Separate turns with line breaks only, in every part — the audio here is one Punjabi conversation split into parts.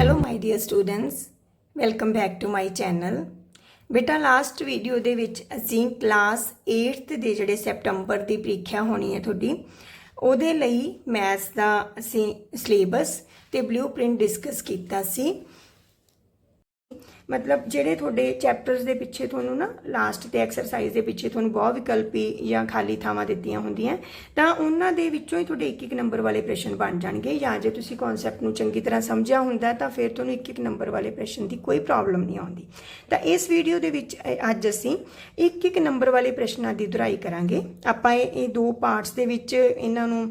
Hello my dear students welcome back to my channel ਬੇਟਾ ਲਾਸਟ ਵੀਡੀਓ ਦੇ ਵਿੱਚ ਅਸੀਂ ਕਲਾਸ 8th ਦੇ ਜਿਹੜੇ ਸੈਪਟੰਬਰ ਦੀ ਪ੍ਰੀਖਿਆ ਹੋਣੀ ਹੈ ਤੁਹਾਡੀ, ਉਹਦੇ ਲਈ ਮੈਥਸ ਦਾ ਅਸੀਂ ਸਿਲੇਬਸ ਤੇ ਬਲੂਪ੍ਰਿੰਟ ਡਿਸਕਸ ਕੀਤਾ ਸੀ। ਮਤਲਬ ਜਿਹੜੇ ਤੁਹਾਡੇ ਚੈਪਟਰਸ ਦੇ ਪਿੱਛੇ ਤੁਹਾਨੂੰ ਨਾ ਲਾਸਟ ਤੇ ਐਕਸਰਸਾਈਜ਼ ਦੇ ਪਿੱਛੇ ਤੁਹਾਨੂੰ ਬਹੁਤ ਵਿਕਲਪੀ ਜਾਂ ਖਾਲੀ ਥਾਵਾਂ ਦਿੱਤੀਆਂ ਹੁੰਦੀਆਂ, ਤਾਂ ਉਹਨਾਂ ਦੇ ਵਿੱਚੋਂ ਹੀ ਤੁਹਾਡੇ ਇੱਕ ਇੱਕ ਨੰਬਰ ਵਾਲੇ ਪ੍ਰਸ਼ਨ ਬਣ ਜਾਣਗੇ ਜਾਂ ਜੇ ਤੁਸੀਂ ਕਨਸੈਪਟ ਨੂੰ ਚੰਗੀ ਤਰ੍ਹਾਂ ਸਮਝਿਆ ਹੁੰਦਾ ਤਾਂ ਫਿਰ ਤੁਹਾਨੂੰ ਇੱਕ ਇੱਕ ਨੰਬਰ ਵਾਲੇ ਪ੍ਰਸ਼ਨ ਦੀ ਕੋਈ ਪ੍ਰੋਬਲਮ ਨਹੀਂ ਆਉਂਦੀ। ਤਾਂ ਇਸ ਵੀਡੀਓ ਦੇ ਵਿੱਚ ਅੱਜ ਅਸੀਂ ਇੱਕ ਇੱਕ ਨੰਬਰ ਵਾਲੇ ਪ੍ਰਸ਼ਨਾਂ ਦੀ ਦੁਹਰਾਈ ਕਰਾਂਗੇ। ਆਪਾਂ ਇਹ ਇਹ ਦੋ ਪਾਰਟਸ ਦੇ ਵਿੱਚ ਇਹਨਾਂ ਨੂੰ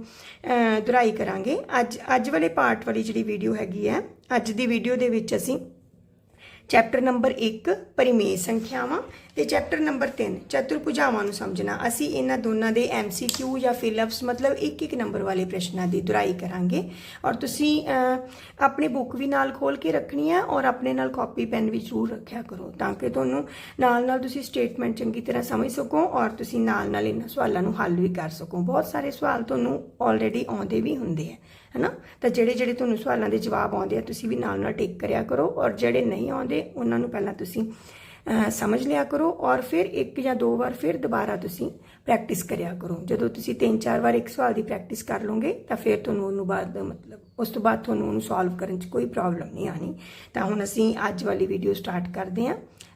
ਦੁਹਰਾਈ ਕਰਾਂਗੇ। ਅੱਜ ਅੱਜ ਵਾਲੇ ਪਾਰਟ ਵਾਲੀ ਜਿਹੜੀ ਵੀਡੀਓ ਹੈਗੀ ਹੈ, ਅੱਜ ਦੀ ਵੀਡੀਓ ਦੇ ਵਿੱਚ ਅਸੀਂ ਚੈਪਟਰ ਨੰਬਰ 1 ਪਰਿਮੇਯ ਸੰਖਿਆਵਾਂ ਤੇ ਚੈਪਟਰ ਨੰਬਰ 3 ਚਤੁਰਭੁਜਾਵਾਂ ਨੂੰ ਸਮਝਣਾ। ਅਸੀਂ ਇਹਨਾਂ ਦੋਨਾਂ ਦੇ ਐਮਸੀਕਿਊ ਜਾਂ ਫਿਲਅਪਸ, ਮਤਲਬ ਇੱਕ ਇੱਕ ਨੰਬਰ ਵਾਲੇ ਪ੍ਰਸ਼ਨਾਂ ਦੀ ਦੁਹਰਾਈ ਕਰਾਂਗੇ। ਔਰ ਤੁਸੀਂ ਆਪਣੀ ਬੁੱਕ ਵੀ ਨਾਲ ਖੋਲ ਕੇ ਰੱਖਣੀ ਹੈ ਔਰ ਆਪਣੇ ਨਾਲ ਕਾਪੀ, ਪੈਨ ਵੀ ਜ਼ਰੂਰ ਰੱਖਿਆ ਕਰੋ ਤਾਂ ਕਿ ਤੁਹਾਨੂੰ ਨਾਲ ਨਾਲ ਤੁਸੀਂ ਸਟੇਟਮੈਂਟ ਚੰਗੀ ਤਰ੍ਹਾਂ ਸਮਝ ਸਕੋ ਔਰ ਤੁਸੀਂ ਨਾਲ ਨਾਲ ਇਹਨਾਂ ਸਵਾਲਾਂ ਨੂੰ ਹੱਲ ਵੀ ਕਰ ਸਕੋ। ਬਹੁਤ ਸਾਰੇ ਸਵਾਲ ਤੁਹਾਨੂੰ ਆਲਰੇਡੀ ਆਉਂਦੇ ਵੀ ਹੁੰਦੇ ਆ। ਹਨਾ? ਤਾਂ ਜਿਹੜੇ ਜਿਹੜੇ ਤੁਹਾਨੂੰ ਸਵਾਲਾਂ ਦੇ ਜਵਾਬ ਆਉਂਦੇ ਆ, ਤੁਸੀਂ ਵੀ ਨਾਲ ਨਾਲ ਟਿਕ ਕਰਿਆ ਕਰੋ ਔਰ ਜਿਹੜੇ ਨਹੀਂ ਆਉਂਦੇ, ਉਹਨਾਂ ਨੂੰ ਪਹਿਲਾਂ ਤੁਸੀਂ ਸਮਝ ਲਿਆ ਕਰੋ ਔਰ ਫਿਰ ਇੱਕ ਜਾਂ ਦੋ ਵਾਰ ਫਿਰ ਦੁਬਾਰਾ ਤੁਸੀਂ ਪ੍ਰੈਕਟਿਸ ਕਰਿਆ ਕਰੋ। ਜਦੋਂ ਤੁਸੀਂ ਤਿੰਨ ਚਾਰ ਵਾਰ ਇੱਕ ਸਵਾਲ ਦੀ ਪ੍ਰੈਕਟਿਸ ਕਰ ਲਓਗੇ, ਤਾਂ ਫਿਰ ਤੁਹਾਨੂੰ ਉਹਨੂੰ ਬਾਅਦ, ਮਤਲਬ ਉਸ ਤੋਂ ਬਾਅਦ ਤੁਹਾਨੂੰ ਉਹਨੂੰ ਸੋਲਵ ਕਰਨ 'ਚ ਕੋਈ ਪ੍ਰੋਬਲਮ ਨਹੀਂ ਆਣੀ ਤਾਂ ਹੁਣ ਅਸੀਂ ਅੱਜ ਵਾਲੀ ਵੀਡੀਓ ਸਟਾਰਟ ਕਰਦੇ ਹਾਂ।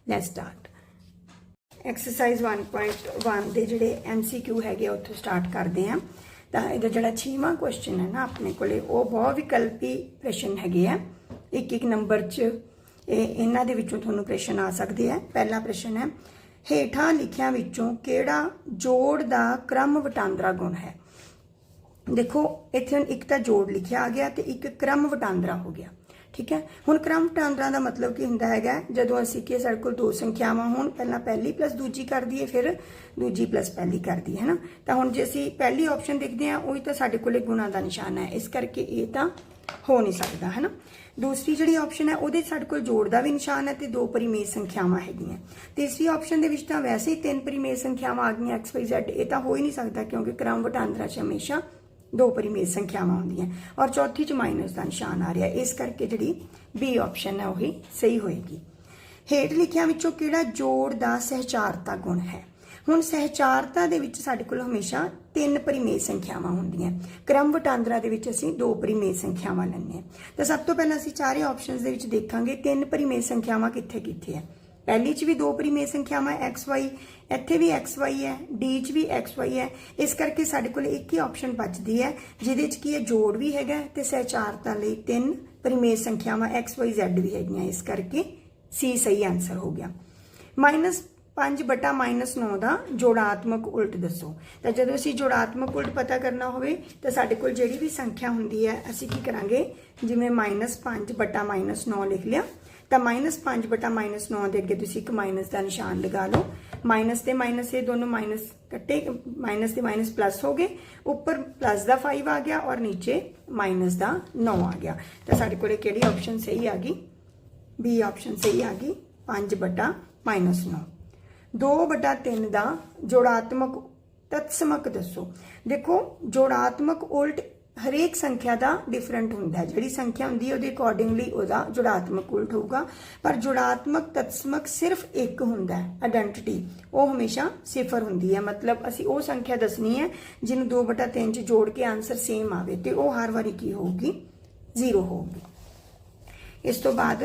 ਲੈਟਸ ਸਟਾਰਟ ਐਕਸਰਸਾਈਜ਼ 1.1 ਦੇ ਜਿਹੜੇ ਐਮਸੀਕਿਊ ਹੈਗੇ ਆ, ਉੱਥੋਂ ਸਟਾਰਟ ਕਰਦੇ ਹਾਂ। ਤਾਂ ਇਹਦਾ ਜਿਹੜਾ 6ਵਾਂ ਕੁਐਸਚਨ ਹੈ ਨਾ ਆਪਣੇ ਕੋਲੇ, ਉਹ ਬਹੁਤ ਵਿਕਲਪੀ ਪ੍ਰਸ਼ਨ ਹੈਗੇ ਆ। ਇੱਕ ਇੱਕ ਨੰਬਰ 'ਚ ਇਹ ਇਹਨਾਂ ਦੇ ਵਿੱਚੋਂ ਤੁਹਾਨੂੰ ਪ੍ਰਸ਼ਨ ਆ ਸਕਦੇ ਆ। ਪਹਿਲਾ ਪ੍ਰਸ਼ਨ ਹੈ, ਹੇਠਾਂ ਲਿਖਿਆਂ ਵਿੱਚੋਂ ਕਿਹੜਾ ਜੋੜ ਦਾ ਕ੍ਰਮ ਵਟਾਂਦਰਾ ਗੁਣ ਹੈ? ਦੇਖੋ, ਇੱਥੇ ਹੁਣ ਇੱਕ ਤਾਂ ਜੋੜ ਲਿਖਿਆ ਆ ਗਿਆ ਤੇ ਇੱਕ ਕ੍ਰਮ ਵਟਾਂਦਰਾ ਹੋ ਗਿਆ। ਠੀਕ ਹੈ? ਹੁਣ ਕ੍ਰਮ ਵਟਾਂਦਰਾ ਦਾ ਮਤਲਬ ਕੀ ਹੁੰਦਾ ਹੈਗਾ ਜਦੋਂ ਅਸੀਂ ਕਿ ਸਾਡੇ ਕੋਲ ਦੋ ਸੰਖਿਆਵਾਂ ਹੋਣ, ਪਹਿਲਾਂ ਪਹਿਲੀ ਪਲੱਸ ਦੂਜੀ ਕਰ ਦਈਏ, ਫਿਰ ਦੂਜੀ ਪਲੱਸ ਪਹਿਲੀ ਕਰ ਦਈਏ, ਹੈ ਨਾ? ਤਾਂ ਹੁਣ ਜੇ ਅਸੀਂ ਪਹਿਲੀ ਆਪਸ਼ਨ ਦੇਖਦੇ ਹਾਂ, ਉਹੀ ਤਾਂ ਸਾਡੇ ਕੋਲੇ ਗੁਣਾ ਦਾ ਨਿਸ਼ਾਨ ਹੈ। ਇਸ ਕਰਕੇ ਇਹ ਤਾਂ ਹੋ ਨਹੀਂ ਸਕਦਾ, ਹੈ ਨਾ? ਦੂਸਰੀ ਜਿਹੜੀ ਆਪਸ਼ਨ ਹੈ, ਉਹਦੇ ਸਾਡੇ ਕੋਲ ਜੋੜ ਦਾ ਵੀ ਨਿਸ਼ਾਨ ਹੈ ਤੇ ਦੋ ਪਰਿਮੇਯ ਸੰਖਿਆਵਾਂ ਹੈਗੀਆਂ। ਤੀਸਰੀ ਆਪਸ਼ਨ ਦੇ ਵਿੱਚ ਤਾਂ ਵੈਸੇ ਹੀ ਤਿੰਨ ਪਰਿਮੇਯ ਸੰਖਿਆਵਾਂ ਆ ਗਈਆਂ, x, y, z, ਇਹ ਤਾਂ ਹੋ ਹੀ ਨਹੀਂ ਸਕਦਾ ਕਿਉਂਕਿ ਕ੍ਰਮ ਵਟਾਂਦਰਾ 'ਚ ਹਮੇਸ਼ਾ ਦੋ ਪਰਿਮੇਯ ਸੰਖਿਆਵਾਂ ਹੁੰਦੀਆਂ। ਔਰ ਚੌਥੀ 'ਚ ਮਾਈਨਸ ਦਾ ਨਿਸ਼ਾਨ ਆ ਰਿਹਾ। ਇਸ ਕਰਕੇ ਜਿਹੜੀ ਬੀ ਆਪਸ਼ਨ ਹੈ ਉਹੀ ਸਹੀ ਹੋਏਗੀ। ਹੇਠ ਲਿਖਿਆਂ ਵਿੱਚੋਂ ਕਿਹੜਾ ਜੋੜ ਦਾ ਸਹਿਚਾਰਤਾ ਗੁਣ ਹੈ? ਹੁਣ ਸਹਿਚਾਰਤਾ ਦੇ ਵਿੱਚ ਸਾਡੇ ਕੋਲ ਹਮੇਸ਼ਾ ਤਿੰਨ ਪਰਿਮੇਯ ਸੰਖਿਆਵਾਂ ਹੁੰਦੀਆਂ। ਕ੍ਰਮ ਵਟਾਂਦਰਾ ਦੇ ਵਿੱਚ ਅਸੀਂ ਦੋ ਪਰਿਮੇਯ ਸੰਖਿਆਵਾਂ ਲੈਂਦੇ ਹਾਂ। ਤਾਂ ਸਭ ਤੋਂ ਪਹਿਲਾਂ ਅਸੀਂ ਚਾਰੇ ਆਪਸ਼ਨਸ ਦੇ ਵਿੱਚ ਦੇਖਾਂਗੇ ਤਿੰਨ ਪਰਿਮੇਯ ਸੰਖਿਆਵਾਂ ਕਿੱਥੇ ਕਿੱਥੇ ਹੈ। ਪਹਿਲੀ ਚ ਵੀ ਦੋ ਪਰਿਮੇਯ ਸੰਖਿਆਵਾਂ x, y, ਇੱਥੇ ਵੀ x, y ਹੈ, d ਚ ਵੀ x, y ਹੈ। ਇਸ ਕਰਕੇ ਸਾਡੇ ਕੋਲ ਇੱਕ ਹੀ ਆਪਸ਼ਨ ਬਚਦੀ ਹੈ, ਜਿਹਦੇ ਚ ਕੀ ਹੈ, ਜੋੜ ਵੀ ਹੈਗਾ ਤੇ ਸਹਿਚਾਰਤਾ ਲਈ ਤਿੰਨ ਪਰਿਮੇਯ ਸੰਖਿਆਵਾਂ x, y, z ਵੀ ਹੈਗੀਆਂ। ਇਸ ਕਰਕੇ c ਸਹੀ ਆਨਸਰ ਹੋ ਗਿਆ। ਮਾਈਨਸ 5 ਬਟਾ ਮਾਈਨਸ 9 ਦਾ ਜੋੜਾਤਮਕ ਉਲਟ ਦੱਸੋ। ਤਾਂ ਜਦੋਂ ਅਸੀਂ ਜੋੜਾਤਮਕ ਉਲਟ ਪਤਾ ਕਰਨਾ ਹੋਵੇ, ਤਾਂ ਸਾਡੇ ਕੋਲ ਜਿਹੜੀ ਵੀ ਸੰਖਿਆ ਹੁੰਦੀ ਹੈ, ਅਸੀਂ ਕੀ ਕਰਾਂਗੇ? ਜਿਵੇਂ ਮਾਈਨਸ 5 ਬਟਾ ਮਾਈਨਸ 9 ਲਿਖ ਲਿਆ ਤਾਂ ਮਾਈਨਸ 5 ਬਟਾ ਮਾਈਨਸ 9 ਦੇ ਅੱਗੇ ਤੁਸੀਂ ਇੱਕ ਮਾਈਨਸ ਦਾ ਨਿਸ਼ਾਨ ਲਗਾ ਲਓ। ਮਾਈਨਸ ਤੇ ਮਾਈਨਸ ਇਹ ਦੋਨੋਂ ਮਾਈਨਸ ਕੱਟੇ ਮਾਈਨਸ ਤੇ ਮਾਈਨਸ ਪਲੱਸ ਹੋ ਗਏ। ਉੱਪਰ ਪਲੱਸ ਦਾ 5 ਆ ਗਿਆ ਔਰ ਨੀਚੇ ਮਾਈਨਸ ਦਾ 9 ਆ ਗਿਆ। ਤਾਂ ਸਾਡੇ ਕੋਲੇ ਕਿਹੜੀ ਆਪਸ਼ਨ ਸਹੀ ਆ ਗਈ? ਬੀ ਆਪਸ਼ਨ ਸਹੀ ਆ ਗਈ 5 ਬਟਾ ਮਾਈਨਸ 9 2 ਬਟਾ 3 ਦਾ ਜੋੜਾਤਮਕ, ਤਤਸਮਕ ਦੱਸੋ। ਦੇਖੋ, ਜੋੜਾਤਮਕ ਉਲਟ ਹਰੇਕ ਸੰਖਿਆ ਦਾ ਡਿਫਰੈਂਟ ਹੁੰਦਾ ਹੈ। ਜਿਹੜੀ ਸੰਖਿਆ ਹੁੰਦੀ ਹੈ, ਉਹਦੇ ਅਕੋਰਡਿੰਗਲੀ ਉਹਦਾ ਜੁੜਾਤਮਕ ਉਲਟ ਹੋਊਗਾ। ਪਰ ਜੁੜਾਤਮਕ, ਤਤਸਮਕ ਸਿਰਫ ਇੱਕ ਹੁੰਦਾ ਹੈ ਆਇਡੈਂਟੀਟੀ ਉਹ ਹਮੇਸ਼ਾ ਸਿਫਰ ਹੁੰਦੀ ਹੈ। ਮਤਲਬ ਅਸੀਂ ਉਹ ਸੰਖਿਆ ਦੱਸਣੀ ਹੈ, ਜਿਹਨੂੰ 2 ਬਟਾ 3 ਚ ਜੋੜ ਕੇ ਆਨਸਰ ਸੇਮ ਆਵੇ ਤੇ ਉਹ ਹਰ ਵਾਰੀ ਕੀ ਹੋਊਗੀ? ਜ਼ੀਰੋ ਹੋਊਗੀ। ਇਸ ਤੋਂ ਬਾਅਦ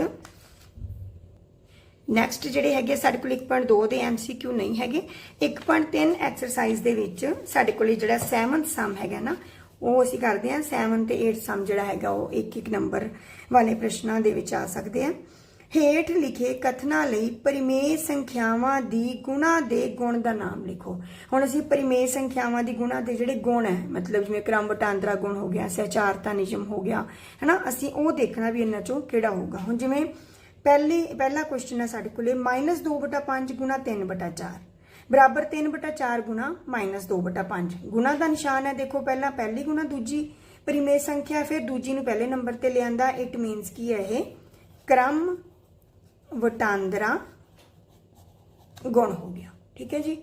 ਨੈਕਸਟ ਜਿਹੜੇ ਹੈਗੇ ਸਾਡੇ ਕੋਲ 1.2 ਦੇ MCQ ਨਹੀਂ ਹੈਗੇ। 1.3 ਐਕਸਰਸਾਈਜ਼ ਦੇ ਵਿੱਚ ਸਾਡੇ ਕੋਲ ਜਿਹੜਾ 7th ਸਮ ਹੈਗਾ ਨਾ ਉਹ ਅਸੀਂ ਕਰਦੇ ਹਾਂ 7 ਤੇ 8 ਸਮ ਜਿਹੜਾ ਹੈਗਾ ਉਹ ਇੱਕ ਇੱਕ ਨੰਬਰ ਵਾਲੇ ਪ੍ਰਸ਼ਨਾਂ ਦੇ ਵਿੱਚ ਆ ਸਕਦੇ ਆ ਹੇਠ ਲਿਖੇ ਕਥਨਾਂ ਲਈ ਪਰਿਮੇਯ ਸੰਖਿਆਵਾਂ ਦੀ ਗੁਣਾ ਦੇ ਗੁਣ ਦਾ ਨਾਮ ਲਿਖੋ। ਹੁਣ ਅਸੀਂ ਪਰਿਮੇਯ ਸੰਖਿਆਵਾਂ ਦੀ ਗੁਣਾ ਦੇ ਜਿਹੜੇ ਗੁਣ ਹੈ, ਮਤਲਬ ਜਿਵੇਂ ਕ੍ਰਮ ਵਟਾਂਦਰਾ ਗੁਣ ਹੋ ਗਿਆ, ਸਹਿਚਾਰਤਾ ਨਿਯਮ ਹੋ ਗਿਆ, ਹਨਾ, ਅਸੀਂ ਉਹ ਦੇਖਣਾ ਵੀ ਇਹਨਾਂ ਚੋਂ ਕਿਹੜਾ ਹੋਊਗਾ। ਹੁਣ ਜਿਵੇਂ ਪਹਿਲੇ, ਪਹਿਲਾ ਕੁਐਸਚਨ ਹੈ ਸਾਡੇ ਕੋਲੇ -2/5 ਗੁਣਾ 3/4 ਬਰਾਬਰ 3/4 ਗੁਣਾ -2/5 ਗੁਣਾ ਦਾ ਨਿਸ਼ਾਨ ਹੈ ਦੇਖੋ ਪਹਿਲਾਂ ਪਹਿਲੀ ਗੁਣਾ ਦੂਜੀ ਪਰਿਮੇਯ ਸੰਖਿਆ ਫਿਰ ਦੂਜੀ ਨੂੰ ਪਹਿਲੇ ਨੰਬਰ ਤੇ ਲਿਆਂਦਾ ਇਟ ਮੀਨਸ ਕੀ ਹੈ ਇਹ ਕ੍ਰਮ ਵਟਾਂਦਰਾ ਗੁਣ ਹੋ ਗਿਆ ਠੀਕ ਹੈ ਜੀ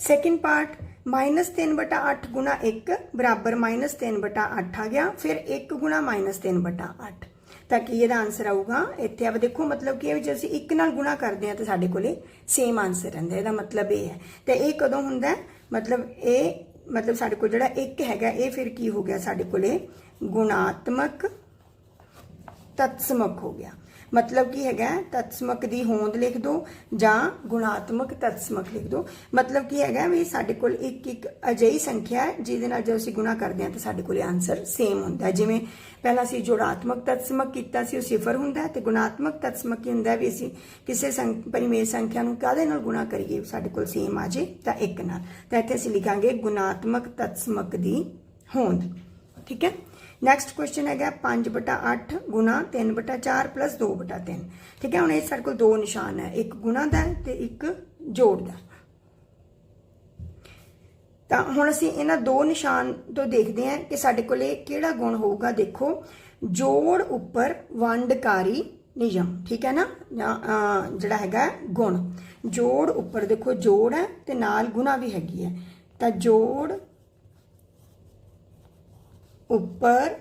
ਸੈਕਿੰਡ ਪਾਰਟ -3 ਬਟਾ 8 ਗੁਣਾ 1 ਬਰਾਬਰ -3 ਬਟਾ 8 ਆ ਗਿਆ ਫਿਰ 1 ਗੁਣਾ -3 ਬਟਾ 8 ਤਾਂ ਕੀ ਇਹਦਾ ਆਨਸਰ ਆਊਗਾ? ਇੱਥੇ ਆਪ ਦੇਖੋ, ਮਤਲਬ ਕੀ ਹੈ ਵੀ ਜੇ ਅਸੀਂ 1 ਨਾਲ ਗੁਣਾ ਕਰਦੇ ਹਾਂ ਤਾਂ ਸਾਡੇ ਕੋਲੇ ਸੇਮ ਆਨਸਰ ਰਹਿੰਦਾ ਇਹਦਾ ਮਤਲਬ ਇਹ ਹੈ। ਤੇ ਇਹ ਕਦੋਂ ਹੁੰਦਾ ਮਤਲਬ ਇਹ, ਮਤਲਬ ਸਾਡੇ ਕੋਲ ਜਿਹੜਾ 1 ਹੈਗਾ, ਇਹ ਫਿਰ ਕੀ ਹੋ ਗਿਆ? ਸਾਡੇ ਕੋਲੇ ਗੁਣਾਤਮਕ ਤਤਸਮਕ ਹੋ ਗਿਆ। ਮਤਲਬ ਕੀ ਹੈਗਾ ਤਤਸਮਕ ਦੀ ਹੋਂਦ ਲਿਖ ਦਿਓ ਜਾਂ ਗੁਣਾਤਮਕ ਤਤਸਮਕ ਲਿਖ ਦਿਓ ਮਤਲਬ ਕੀ ਹੈਗਾ ਵੀ ਸਾਡੇ ਕੋਲ ਇੱਕ ਇੱਕ ਅਜਿਹੀ ਸੰਖਿਆ ਹੈ ਜਿਹਦੇ ਨਾਲ ਜਦੋਂ ਅਸੀਂ ਗੁਣਾ ਕਰਦੇ ਹਾਂ ਤਾਂ ਸਾਡੇ ਕੋਲ ਆਨਸਰ ਸੇਮ ਹੁੰਦਾ ਜਿਵੇਂ ਪਹਿਲਾਂ ਅਸੀਂ ਜੋੜਾਤਮਕ ਤਤਸਮਕ ਕੀਤਾ ਸੀ, ਉਹ ਸਿਫਰ ਹੁੰਦਾ ਹੈ ਤੇ ਗੁਣਾਤਮਕ ਤਤਸਮਕ ਕੀ ਹੁੰਦਾ ਵੀ ਅਸੀਂ ਕਿਸੇ ਸੰਖ, ਪਰਿਮੇਯ ਸੰਖਿਆ ਨੂੰ ਕਾਹਦੇ ਨਾਲ ਗੁਣਾ ਕਰੀਏ? ਸਾਡੇ ਕੋਲ ਸੇਮ ਆ ਜੇ ਤਾਂ ਇੱਕ ਨਾਲ। ਤਾਂ ਇੱਥੇ ਅਸੀਂ ਲਿਖਾਂਗੇ ਗੁਣਾਤਮਕ ਤਤਸਮਕ ਦੀ ਹੋਂਦ। ਠੀਕ ਹੈ? ਨੈਕਸਟ ਕੁਐਸਚਨ ਹੈਗਾ 5 ਬਟਾ 8 ਗੁਣਾ 3 ਬਟਾ 4 ਪਲੱਸ 2 ਬਟਾ 3 ਠੀਕ ਹੈ, ਹੁਣ ਇਹ ਸਾਡੇ ਕੋਲ ਦੋ ਨਿਸ਼ਾਨ ਹੈ, ਇੱਕ ਗੁਣਾ ਦਾ ਹੈ ਤੇ ਇੱਕ ਜੋੜ ਦਾ। ਤਾਂ ਹੁਣ ਅਸੀਂ ਇਹਨਾਂ ਦੋ ਨਿਸ਼ਾਨ ਤੋਂ ਦੇਖਦੇ ਹਾਂ ਕਿ ਸਾਡੇ ਕੋਲੇ ਕਿਹੜਾ ਗੁਣ ਹੋਊਗਾ, ਦੇਖੋ। ਜੋੜ ਉੱਪਰ ਵੰਡਕਾਰੀ ਨਿਯਮ, ਠੀਕ ਹੈ ਨਾ? ਜਿਹੜਾ ਹੈਗਾ ਗੁਣ। ਜੋੜ ਉੱਪਰ ਦੇਖੋ, ਜੋੜ ਹੈ ਤੇ ਨਾਲ ਗੁਣਾ ਵੀ ਹੈਗੀ ਹੈ। ਤਾਂ ਜੋੜ ਉੱਪਰ